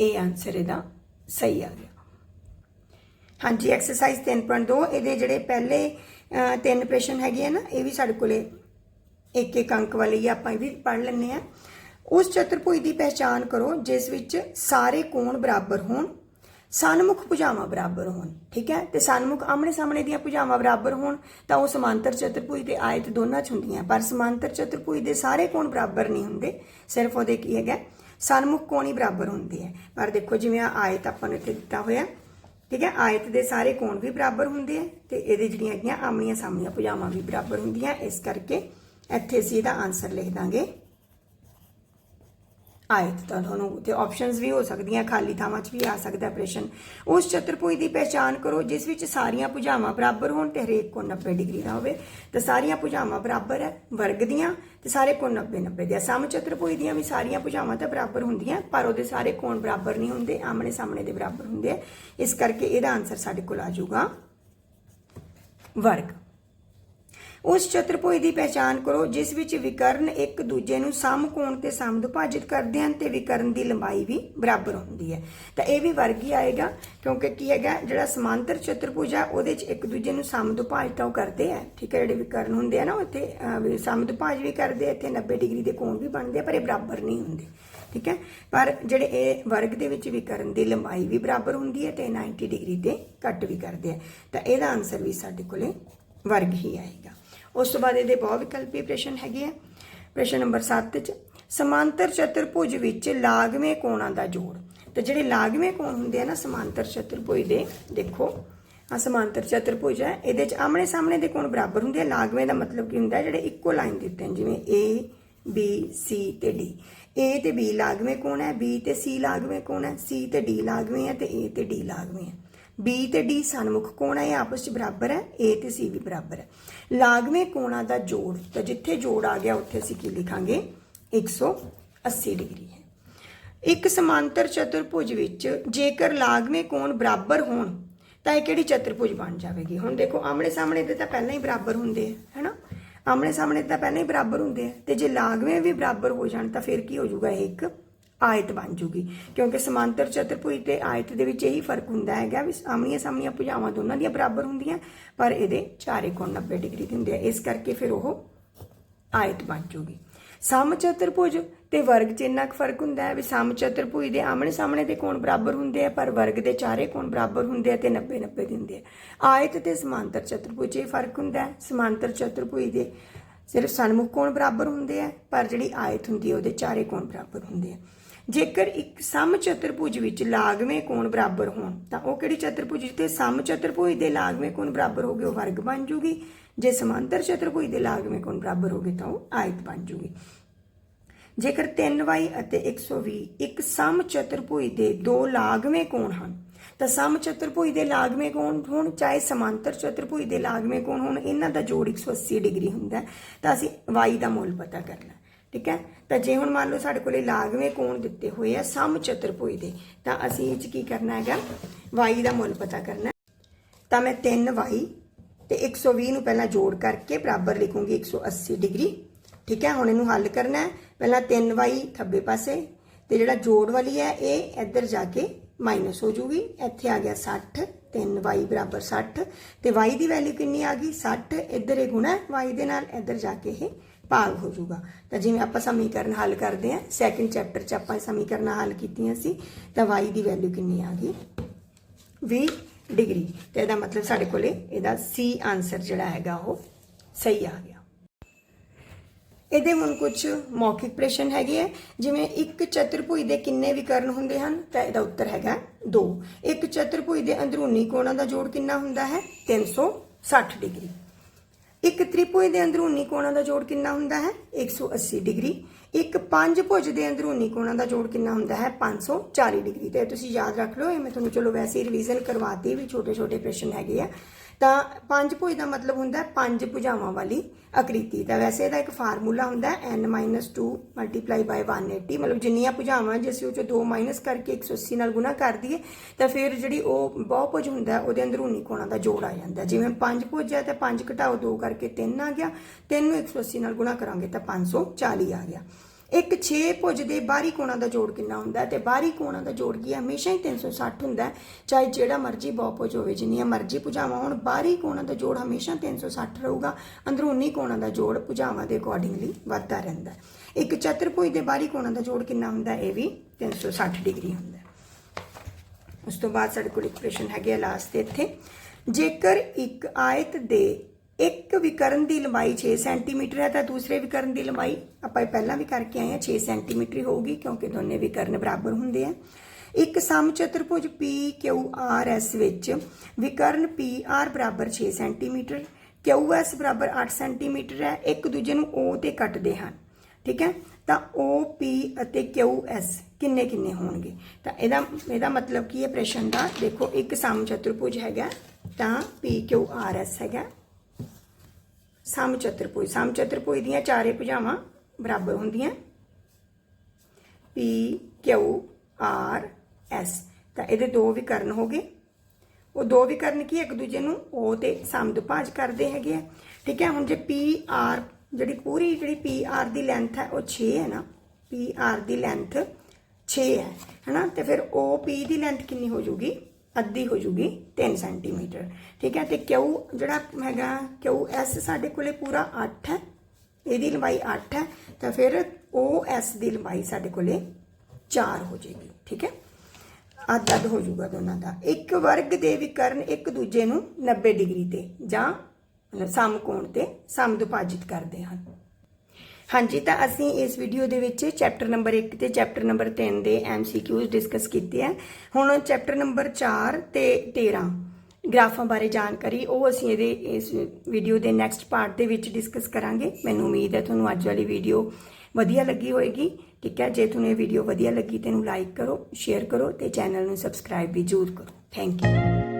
ਇਹ ਆਨਸਰ ਇਹਦਾ ਸਹੀ ਆ ਗਿਆ। ਹਾਂਜੀ ਐਕਸਰਸਾਈਜ਼ 3.2 ਇਹਦੇ ਜਿਹੜੇ ਪਹਿਲੇ ਤਿੰਨ ਪ੍ਰਸ਼ਨ ਹੈਗੇ ਆ ਨਾ, ਇਹ ਵੀ ਸਾਡੇ ਕੋਲੇ ਇੱਕ ਇੱਕ ਅੰਕ ਵਾਲੇ ਹੀ ਆਪਾਂ ਇਹ ਵੀ ਪੜ੍ਹ ਲੈਂਦੇ ਆ। ਉਸ ਚਤੁਰਭੁਜ ਦੀ ਪਹਿਚਾਣ ਕਰੋ, ਜਿਸ ਵਿੱਚ ਸਾਰੇ ਕੋਣ ਬਰਾਬਰ ਹੋਣ ਸਨਮੁਖ ਭੁਜਾਵਾਂ ਬਰਾਬਰ ਹੋਣ, ਠੀਕ ਹੈ? ਤੇ ਸਨਮੁਖ ਆਮਣੇ ਸਾਹਮਣੇ ਦੀਆਂ ਭੁਜਾਵਾਂ ਬਰਾਬਰ ਹੋਣ, ਤਾਂ ਉਹ ਸਮਾਂਤਰ ਚਤੁਰਭੁਜ ਦੇ ਆਇਤ ਦੋਨਾਂ ਚ ਹੁੰਦੀਆਂ। ਪਰ ਸਮਾਂਤਰ ਚਤੁਰਭੁਜ ਦੇ ਸਾਰੇ ਕੋਣ ਬਰਾਬਰ ਨਹੀਂ ਹੁੰਦੇ। ਸਿਰਫ ਉਹਦੇ ਕੀ ਹੈਗਾ? ਸਨਮੁਖ ਕੋਣ ਹੀ ਬਰਾਬਰ ਹੁੰਦੇ ਹੈ। ਪਰ ਦੇਖੋ, ਜਿਵੇਂ ਆ ਆਇਤ ਆਪਾਂ ਨੂੰ ਇੱਥੇ ਦਿੱਤਾ ਹੋਇਆ, ਠੀਕ ਹੈ? ਆਇਤ ਦੇ ਸਾਰੇ ਕੋਣ ਵੀ ਬਰਾਬਰ ਹੁੰਦੇ ਆ ਤੇ ਇਹਦੇ ਜਿਹੜੀਆਂ ਹੈਗੀਆਂ ਆਮਣੀਆਂ ਸਾਹਮਣੀਆਂ ਭੁਜਾਵਾਂ ਵੀ ਬਰਾਬਰ ਹੁੰਦੀਆਂ। ਇਸ ਕਰਕੇ ਇੱਥੇ ਅਸੀਂ ਇਹਦਾ ਆਨਸਰ ਲਿਖ ਦਾਂਗੇ। ਆਏ ਤਾਂ ਤੁਹਾਨੂੰ ਤੇ ਆਪਸ਼ਨਸ ਵੀ ਹੋ ਸਕਦੀਆਂ, ਖਾਲੀ ਥਾਵਾਂ 'ਚ ਵੀ ਆ ਸਕਦਾ ਪ੍ਰਸ਼ਨ। ਉਸ ਚਤੁਰਭੁਜ ਦੀ ਪਹਿਚਾਣ ਕਰੋ, ਜਿਸ ਵਿੱਚ ਸਾਰੀਆਂ ਭੁਜਾਵਾਂ ਬਰਾਬਰ ਹੋਣ ਤੇ ਹਰੇਕ ਕੋਣ 90 ਡਿਗਰੀ ਦਾ ਹੋਵੇ। ਤਾਂ ਸਾਰੀਆਂ ਭੁਜਾਵਾਂ ਬਰਾਬਰ ਹੈ ਵਰਗ ਦੀਆਂ, ਤੇ ਸਾਰੇ ਕੋਣ 90 90 ਦੇ ਸਮ ਚਤੁਰਭੁਜ ਦੀਆਂ ਵੀ ਸਾਰੀਆਂ ਭੁਜਾਵਾਂ ਤਾਂ ਬਰਾਬਰ ਹੁੰਦੀਆਂ, ਪਰ ਉਹਦੇ ਸਾਰੇ ਕੋਣ ਬਰਾਬਰ ਨਹੀਂ ਹੁੰਦੇ ਆਮਣੇ ਸਾਹਮਣੇ ਦੇ ਬਰਾਬਰ ਹੁੰਦੇ ਆ। ਇਸ ਕਰਕੇ ਇਹਦਾ ਆਨਸਰ ਸਾਡੇ ਕੋਲ ਆ ਜਾਊਗਾ। ਵਰਗ। ਉਸ ਚਤੁਰਭੁਜ ਦੀ ਪਹਿਚਾਣ ਕਰੋ ਜਿਸ ਵਿੱਚ ਵਿਕਰਨ ਇੱਕ ਦੂਜੇ ਨੂੰ ਸਮਕੋਣ ਤੇ ਸਮਦੁਭਾਜਿਤ ਕਰਦੇ ਹਨ ਤੇ ਵਿਕਰਨ ਦੀ ਲੰਬਾਈ ਵੀ ਬਰਾਬਰ ਹੁੰਦੀ ਹੈ। ਤਾਂ ਇਹ ਵੀ ਵਰਗ ਹੀ ਆਏਗਾ ਕਿਉਂਕਿ ਕੀ ਹੈਗਾ ਜਿਹੜਾ ਸਮਾਂਤਰ ਚਤੁਰਭੁਜ ਆ ਉਹਦੇ 'ਚ ਇੱਕ ਦੂਜੇ ਨੂੰ ਸਮਦੁਭਾਜਿਤ ਉਹ ਕਰਦੇ ਆ। ਠੀਕ ਹੈ ਜਿਹੜੇ ਵਿਕਰਨ ਹੁੰਦੇ ਆ ਨਾ ਉਹ ਇੱਥੇ ਅਹ, ਵੀ ਸਮਦੁਭਾਜ ਵੀ ਕਰਦੇ ਆ ਇੱਥੇ 90 ਡਿਗਰੀ ਦੇ ਕੋਣ ਵੀ ਬਣਦੇ ਆ ਪਰ ਇਹ ਬਰਾਬਰ ਨਹੀਂ ਹੁੰਦੇ। ਠੀਕ ਹੈ ਪਰ ਜਿਹੜੇ ਇਹ ਵਰਗ ਦੇ ਵਿੱਚ ਵਿਕਰਨ ਦੀ ਲੰਬਾਈ ਵੀ ਬਰਾਬਰ ਹੁੰਦੀ ਹੈ ਤੇ 90 ਡਿਗਰੀ ਤੇ ਕੱਟ ਵੀ ਕਰਦੇ ਆ। ਤਾਂ ਇਹਦਾ ਆਨਸਰ ਵੀ ਸਾਡੇ ਕੋਲੇ ਵਰਗ ਹੀ ਆਏਗਾ। ਉਸ ਤੋਂ ਬਾਅਦ ਇਹਦੇ ਬਹੁ ਵਿਕਲਪੀ ਪ੍ਰਸ਼ਨ ਹੈਗੇ ਆ। ਪ੍ਰਸ਼ਨ ਨੰਬਰ 7 ਚ, ਸਮਾਂਤਰ ਚਤੁਰਭੁਜ ਵਿੱਚ ਲਾਗਵੇਂ ਕੋਣਾਂ ਦਾ ਜੋੜ। ਤੇ ਜਿਹੜੇ ਲਾਗਵੇਂ ਕੋਣ ਹੁੰਦੇ ਆ ਨਾ, ਸਮਾਂਤਰ ਚਤੁਰਭੁਜ ਦੇ, ਦੇਖੋ। ਆ ਸਮਾਂਤਰ ਚਤੁਰਭੁਜ ਹੈ, ਇਹਦੇ ਚ ਆਮਣੇ ਸਾਹਮਣੇ ਦੇ ਕੋਣ ਬਰਾਬਰ ਹੁੰਦੇ ਆ। ਲਾਗਵੇਂ ਦਾ ਮਤਲਬ ਕੀ ਹੁੰਦਾ, ਜਿਹੜੇ ਇੱਕੋ ਲਾਈਨ ਦਿੱਤੇ ਨੇ, ਜਿਵੇਂ A, B, C ਤੇ D A ਤੇ B ਲਾਗਵੇਂ ਕੋਣ ਹੈ, B ਤੇ C ਲਾਗਵੇਂ ਕੋਣ ਹੈ, C ਤੇ D ਲਾਗਵੇਂ ਹੈ ਤੇ A ਤੇ D ਲਾਗਵੇਂ ਹੈ। B ਤੇ D ਸਨਮੁਖ ਕੋਣ ਹੈ? ਇਹ ਆਪਸ ਵਿੱਚ ਬਰਾਬਰ ਹੈ। A ਤੇ C ਵੀ ਬਰਾਬਰ ਹੈ। ਲਾਗਵੇਂ ਕੋਣਾਂ ਦਾ ਜੋੜ, ਤਾਂ ਜਿੱਥੇ ਜੋੜ ਆ ਗਿਆ, ਉੱਥੇ ਅਸੀਂ ਕੀ ਲਿਖਾਂਗੇ? 180 ਡਿਗਰੀ ਹੈ। ਇੱਕ ਸਮਾਂਤਰ ਚਤੁਰਭੁਜ ਵਿੱਚ ਜੇਕਰ ਲਾਗਵੇਂ ਕੋਣ ਬਰਾਬਰ ਹੋਣ, ਤਾਂ ਇਹ ਕਿਹੜੀ ਚਤੁਰਭੁਜ ਬਣ ਜਾਵੇਗੀ? ਹੁਣ ਦੇਖੋ ਆਮਣੇ ਸਾਹਮਣੇ ਦੇ ਤਾਂ ਪਹਿਲਾਂ ਹੀ ਬਰਾਬਰ ਹੁੰਦੇ ਹੈ ਹੈਨਾ? ਆਮਣੇ ਸਾਹਮਣੇ ਤਾਂ ਪਹਿਲਾਂ ਹੀ ਬਰਾਬਰ ਹੁੰਦੇ ਆ। ਤੇ ਜੇ ਲਾਗਵੇਂ ਵੀ ਬਰਾਬਰ ਹੋ ਜਾਣ, ਤਾਂ ਫਿਰ ਕੀ ਹੋ ਜਾਊਗਾ? ਇਹ ਇੱਕ ਆਇਤ ਬਣ ਜੂਗੀ। ਕਿਉਂਕਿ ਸਮਾਂਤਰ, ਚਤੁਰਭੁਜ ਤੇ ਆਇਤ ਦੇ ਵਿੱਚ ਇਹੀ ਫ਼ਰਕ ਹੁੰਦਾ ਹੈਗਾ ਵੀ ਆਮਣੀਆਂ ਸਾਹਮਣੀਆਂ ਭੁਜਾਵਾਂ ਦੋਨਾਂ ਦੀਆਂ ਬਰਾਬਰ ਹੁੰਦੀਆਂ, ਪਰ ਇਹਦੇ ਚਾਰੇ ਕੋਣ 90 ਡਿਗਰੀ ਦੇ ਹੁੰਦੇ ਆ। ਇਸ ਕਰਕੇ ਫਿਰ ਉਹ ਆਇਤ ਬਣ ਜੂਗੀ। ਸਮ ਚਤੁਰਭੁਜ ਤੇ ਵਰਗ 'ਚ ਇੰਨਾ ਕੁ ਫ਼ਰਕ ਹੁੰਦਾ ਹੈ ਵੀ ਸਮ ਚਤੁਰਭੁਜ ਦੇ ਆਮਣੇ ਸਾਹਮਣੇ ਦੇ ਕੋਣ ਬਰਾਬਰ ਹੁੰਦੇ ਆ, ਪਰ ਵਰਗ ਦੇ ਚਾਰੇ ਕੋਣ ਬਰਾਬਰ ਹੁੰਦੇ ਆ ਤੇ 90 90 ਦੇ ਹੁੰਦੇ ਆ। ਆਇਤ ਤੇ ਸਮਾਂਤਰ ਚਤੁਰਭੁਜ 'ਚ ਇਹ ਫ਼ਰਕ ਹੁੰਦਾ ਹੈ। ਸਮਾਂਤਰ, ਚਤੁਰਭੁਜ ਦੇ ਸਿਰਫ ਸਨਮੁਖ ਕੋਣ ਬਰਾਬਰ ਹੁੰਦੇ ਆ, ਪਰ ਜਿਹੜੀ ਆਇਤ ਹੁੰਦੀ ਹੈ ਉਹਦੇ ਚਾਰੇ ਕੋਣ ਬਰਾਬਰ ਹੁੰਦੇ ਆ। ਜੇਕਰ ਇੱਕ ਸਮ ਚਤੁਰਭੁਜ ਵਿੱਚ ਲਾਗਵੇਂ ਕੋਣ ਬਰਾਬਰ ਹੋਣ, ਤਾਂ ਉਹ ਕਿਹੜੀ ਚਤੁਰਭੁਜ ਜਿੱਥੇ ਸਮ ਚਤੁਰਭੁਜ ਦੇ ਲਾਗਵੇਂ ਕੋਣ ਬਰਾਬਰ ਹੋਗੇ ਉਹ ਵਰਗ ਬਣ ਜੂਗੀ। ਜੇ ਸਮਾਂਤਰ ਚਤੁਰਭੁਜ ਦੇ ਲਾਗਵੇਂ ਕੋਣ ਬਰਾਬਰ ਹੋਗੇ ਤਾਂ ਉਹ ਆਇਤ ਬਣ ਜੂਗੀ। ਜੇਕਰ 3y ਅਤੇ 120 ਇੱਕ ਸਮ ਚਤੁਰਭੁਜ ਦੇ ਦੋ ਲਾਗਵੇਂ ਕੋਣ ਹਨ ਤਾਂ ਸਮ ਚਤੁਰਭੁਜ ਦੇ ਲਾਗਵੇਂ ਕੋਣ ਹੋਣ, ਚਾਹੇ ਸਮਾਂਤਰ ਚਤੁਰਭੁਜ ਦੇ ਲਾਗਵੇਂ ਕੋਣ ਹੋਣ, ਇਹਨਾਂ ਦਾ ਜੋੜ 180 ਡਿਗਰੀ ਹੁੰਦਾ ਤਾਂ ਅਸੀਂ y ਦਾ ਮੁੱਲ ਪਤਾ ਕਰਨਾ ਠੀਕ ਹੈ? ਤਾਂ ਜੇ ਹੁਣ ਮੰਨ ਲਓ ਸਾਡੇ ਕੋਲੇ ਲਾਗਵੇਂ ਕੋਣ ਦਿੱਤੇ ਹੋਏ ਆ ਸਮ ਚਤੁਰਭੁਜ ਦੇ, ਤਾਂ ਅਸੀਂ ਇਹ ਚ ਕੀ ਕਰਨਾ ਹੈਗਾ? y ਦਾ ਮੁੱਲ ਪਤਾ ਕਰਨਾ ਤਾਂ ਮੈਂ 3y ਤੇ 120 ਨੂੰ ਪਹਿਲਾਂ ਜੋੜ ਕਰਕੇ ਬਰਾਬਰ ਲਿਖੂੰਗੀ 180 ਡਿਗਰੀ, ਠੀਕ ਹੈ? ਹੁਣ ਇਹਨੂੰ ਹੱਲ ਕਰਨਾ ਹੈ। ਪਹਿਲਾਂ 3y ਖੱਬੇ ਪਾਸੇ ਤੇ ਜਿਹੜਾ ਜੋੜ ਵਾਲੀ ਹੈ, ਇਹ ਇੱਧਰ ਜਾ ਕੇ ਮਾਈਨਸ ਹੋ ਜੂਗੀ। ਇੱਥੇ ਆ ਗਿਆ 60 3y ਬਰਾਬਰ 60 ਤੇ y ਦੀ ਵੈਲਿਊ ਕਿੰਨੀ ਆ ਗਈ? 60 ਇੱਧਰ ਇਹ ਗੁਣਾ y ਦੇ ਨਾਲ ਇੱਧਰ ਜਾ ਕੇ ਇਹ ਭਾਗ ਹੋ ਜਾਊਗਾ ਤਾਂ ਜਿਵੇਂ ਆਪਾਂ ਸਮੀਕਰਨ ਹੱਲ ਕਰਦੇ ਹਾਂ ਸੈਕਿੰਡ ਚੈਪਟਰ 'ਚ ਆਪਾਂ ਸਮੀਕਰਨਾਂ ਹੱਲ ਕੀਤੀਆਂ ਸੀ, ਤਾਂ y ਦੀ ਵੈਲਿਊ ਕਿੰਨੀ ਆ ਗਈ? 20 ਡਿਗਰੀ। ਤੇ ਇਹਦਾ ਮਤਲਬ ਸਾਡੇ ਕੋਲੇ ਇਹਦਾ ਸੀ ਆਨਸਰ ਜਿਹੜਾ ਹੈਗਾ ਉਹ ਸਹੀ ਆ ਗਿਆ। ਇਹਦੇ ਹੁਣ ਕੁਝ ਮੌਖਿਕ ਪ੍ਰਸ਼ਨ ਹੈਗੇ ਆ। ਜਿਵੇਂ ਇੱਕ ਚਤੁਰਭੁਜ ਦੇ ਕਿੰਨੇ ਵਿਕਰਨ ਹੁੰਦੇ ਹਨ? ਤਾਂ ਇਹਦਾ ਉੱਤਰ ਹੈਗਾ 2 ਇੱਕ ਚਤੁਰਭੁਜ ਦੇ ਅੰਦਰੂਨੀ ਕੋਣਾਂ ਦਾ ਜੋੜ ਕਿੰਨਾ ਹੁੰਦਾ ਹੈ? 360 ਡਿਗਰੀ। ਇੱਕ ਤ੍ਰਿਭੁਜ ਦੇ ਅੰਦਰੂਨੀ ਕੋਣਾਂ ਦਾ ਜੋੜ ਕਿੰਨਾ ਹੁੰਦਾ ਹੈ? 180 ਡਿਗਰੀ। ਇੱਕ ਪੰਜ ਭੁਜ ਦੇ ਅੰਦਰੂਨੀ ਕੋਣਾਂ ਦਾ ਜੋੜ ਕਿੰਨਾ ਹੁੰਦਾ ਹੈ? 540 ਡਿਗਰੀ। ਤੇ ਇਹ ਤੁਸੀਂ ਯਾਦ ਰੱਖ ਲਓ, ਇਹ ਮੈਂ ਤੁਹਾਨੂੰ ਚਲੋ ਵੈਸੇ ਹੀ ਰਿਵੀਜ਼ਨ ਕਰਵਾਤੀ ਵੀ ਛੋਟੇ ਛੋਟੇ ਪ੍ਰਸ਼ਨ ਹੈਗੇ ਆ। ਤਾਂ ਪੰਜ ਭੁਜ ਦਾ ਮਤਲਬ ਹੁੰਦਾ ਹੈ ਪੰਜ ਭੁਜਾਵਾਂ ਵਾਲੀ ਆਕ੍ਰਿਤੀ। ਤਾਂ ਵੈਸੇ ਇਹਦਾ ਇੱਕ ਫਾਰਮੂਲਾ ਹੁੰਦਾ ਹੈ n 2 ਮਲਟੀਪਲਾਈ ਬਾਈ 180 ਮਤਲਬ ਜਿੰਨੀਆਂ ਭੁਜਾਵਾਂ ਜੇ ਅਸੀਂ ਉਹ ਚੋਂ 2 ਮਾਈਨਸ ਕਰਕੇ 180 ਨਾਲ ਗੁਣਾ ਕਰ ਦਈਏ, ਤਾਂ ਫਿਰ ਜਿਹੜੀ ਉਹ ਬਹੁਭੁਜ ਹੁੰਦਾ ਉਹਦੇ ਅੰਦਰੂਨੀ ਕੋਣਾਂ ਦਾ ਜੋੜ ਆ ਜਾਂਦਾ ਜਿਵੇਂ ਪੰਜ ਭੁਜ ਹੈ, ਤਾਂ ਪੰਜ ਘਟਾਓ 2 ਕਰਕੇ 3 ਆ ਗਿਆ 3 ਨੂੰ 180 ਨਾਲ ਗੁਣਾ ਕਰਾਂਗੇ, ਤਾਂ 540 ਆ ਗਿਆ। ਇੱਕ 6 ਭੁਜ ਦੇ ਬਾਹਰੀ ਕੋਣਾ ਦਾ ਜੋੜ ਕਿੰਨਾ ਹੁੰਦਾ ਹੈ? ਤੇ ਬਾਹਰੀ ਕੋਣਾਂ ਦਾ ਜੋੜ ਕੀ ਹੈ? ਹਮੇਸ਼ਾ ਹੀ 360 ਹੁੰਦਾ ਚਾਹੇ ਜਿਹੜਾ ਮਰਜ਼ੀ ਬਹੁਭੁਜ ਹੋਵੇ, ਜਿੰਨੀਆਂ ਮਰਜ਼ੀ ਭੁਜਾਵਾਂ ਹੋਣ, ਬਾਹਰੀ ਕੋਣਾਂ ਦਾ ਜੋੜ ਹਮੇਸ਼ਾ 360 ਰਹੂਗਾ। ਅੰਦਰੂਨੀ ਕੋਣਾਂ ਦਾ ਜੋੜ ਭੁਜਾਵਾਂ ਦੇ ਅਕੋਰਡਿੰਗਲੀ ਵੱਧਦਾ ਰਹਿੰਦਾ ਇੱਕ ਚਤੁਰਭੁਜ ਦੇ ਬਾਹਰੀ ਕੋਣਾਂ ਦਾ ਜੋੜ ਕਿੰਨਾ ਹੁੰਦਾ ਇਹ ਵੀ 360 ਡਿਗਰੀ ਹੁੰਦਾ ਉਸ ਤੋਂ ਬਾਅਦ ਸਾਡੇ ਕੋਲ ਇਕੁਏਸ਼ਨ ਹੈਗੀ ਹੈ ਲਾਸਟ ਤੇ ਇੱਥੇ। ਜੇਕਰ ਇੱਕ ਆਇਤ ਦੇ ਇੱਕ ਵਿਕਰਨ ਦੀ ਲੰਬਾਈ 6 ਸੈਂਟੀਮੀਟਰ ਹੈ ਤਾਂ ਦੂਸਰੇ ਵਿਕਰਨ ਦੀ ਲੰਬਾਈ ਆਪਾਂ ਇਹ ਪਹਿਲਾਂ ਵੀ ਕਰਕੇ ਆਏ ਹਾਂ 6 ਸੈਂਟੀਮੀਟਰ ਹੋਊਗੀ ਕਿਉਂਕਿ ਦੋਨੇ ਵਿਕਰਨ ਬਰਾਬਰ ਹੁੰਦੇ ਆ। ਇੱਕ ਸਮ ਚਤੁਰਭੁਜ PQRS ਵਿੱਚ ਵਿਕਰਨ PR ਬਰਾਬਰ 6 ਸੈਂਟੀਮੀਟਰ QS ਬਰਾਬਰ 8 ਸੈਂਟੀਮੀਟਰ ਹੈ, ਇੱਕ ਦੂਜੇ ਨੂੰ O ਤੇ ਕੱਟਦੇ ਹਨ। ਠੀਕ ਹੈ? ਤਾਂ OP ਅਤੇ QS ਕਿੰਨੇ ਕਿੰਨੇ ਹੋਣਗੇ? ਤਾਂ ਇਹਦਾ ਇਹਦਾ ਮਤਲਬ ਕੀ ਹੈ ਪ੍ਰਸ਼ਨ ਦਾ? ਦੇਖੋ, ਇੱਕ ਸਮ ਚਤੁਰਭੁਜ ਹੈਗਾ ਤਾਂ PQRS ਹੈਗਾ। ਸਮ ਚਤੁਰਭੁਜ ਸਮ ਚਤੁਰਭੁਜ ਦੀਆਂ ਚਾਰੇ ਭੁਜਾਵਾਂ ਬਰਾਬਰ ਹੁੰਦੀਆਂ। P Q R S ਤਾਂ ਇਹਦੇ ਦੋ ਵਿਕਰਨ ਹੋ ਗਏ। ਉਹ ਦੋ ਵਿਕਰਨ ਕੀ ਇੱਕ ਦੂਜੇ ਨੂੰ O ਤੇ ਸਮਦੁਭਾਜ ਕਰਦੇ ਹੈਗੇ ਆ। ਠੀਕ ਹੈ, ਹੁਣ ਜੇ P R ਜਿਹੜੀ ਪੂਰੀ ਜਿਹੜੀ P R ਦੀ ਲੈਂਥ ਹੈ, ਉਹ 6 ਹੈ ਨਾ। P R ਦੀ ਲੈਂਥ 6 ਹੈ, ਹਨਾ? ਤੇ ਫਿਰ O P ਦੀ ਲੈਂਥ ਕਿੰਨੀ ਹੋ ਜੂਗੀ ਅੱਧੀ ਹੋ ਜੂਗੀ 3 ਸੈਂਟੀਮੀਟਰ ਠੀਕ ਹੈ? ਤੇ Q ਜਿਹੜਾ ਹੈਗਾ Q S ਸਾਡੇ ਕੋਲੇ ਪੂਰਾ 8 ਹੈ। ਇਹਦੀ ਲੰਬਾਈ 8 ਹੈ। ਤਾਂ ਫਿਰ ਓ ਐਸ ਦੀ ਲੰਬਾਈ ਸਾਡੇ ਕੋਲੇ 4 ਹੋ ਜਾਏਗੀ ਠੀਕ ਹੈ? ਅੱਧ ਅੱਧ ਹੋ ਜਾਊਗਾ ਦੋਨਾਂ ਦਾ। ਇੱਕ ਵਰਗ ਦੇ ਵਿਕਰਨ ਇੱਕ ਦੂਜੇ ਨੂੰ 90 ਡਿਗਰੀ ਤੇ ਜਾਂ ਮਤਲਬ ਸਮਕੋਣ ਤੇ ਸਮਦੁਭਾਜਿਤ ਕਰਦੇ ਹਨ। ਹਾਂਜੀ, ਤਾਂ ਅਸੀਂ ਇਸ ਵੀਡੀਓ ਦੇ ਵਿੱਚ ਚੈਪਟਰ ਨੰਬਰ 1 ਤੇ ਚੈਪਟਰ ਨੰਬਰ 3 ਦੇ ਐਮਸੀਕਿਊਜ਼ ਡਿਸਕਸ ਕੀਤੇ ਆ। ਹੁਣ ਚੈਪਟਰ ਨੰਬਰ 4 ਤੇ 13 ਗ੍ਰਾਫਾਂ ਬਾਰੇ ਜਾਣਕਾਰੀ, ਉਹ ਅਸੀਂ ਇਹਦੇ ਇਸ ਵੀਡੀਓ ਦੇ ਨੈਕਸਟ ਪਾਰਟ ਦੇ ਵਿੱਚ ਡਿਸਕਸ ਕਰਾਂਗੇ। ਮੈਨੂੰ ਉਮੀਦ ਹੈ ਤੁਹਾਨੂੰ ਅੱਜ ਵਾਲੀ ਵੀਡੀਓ ਵਧੀਆ ਲੱਗੀ ਹੋਏਗੀ। ਠੀਕ ਹੈ, ਜੇ ਤੁਹਾਨੂੰ ਇਹ ਵੀਡੀਓ ਵਧੀਆ ਲੱਗੀ ਤੇ ਇਹਨੂੰ ਲਾਈਕ ਕਰੋ ਸ਼ੇਅਰ ਕਰੋ ਤੇ ਚੈਨਲ ਨੂੰ ਸਬਸਕ੍ਰਾਈਬ ਵੀ ਜ਼ਰੂਰ ਕਰੋ। Thank you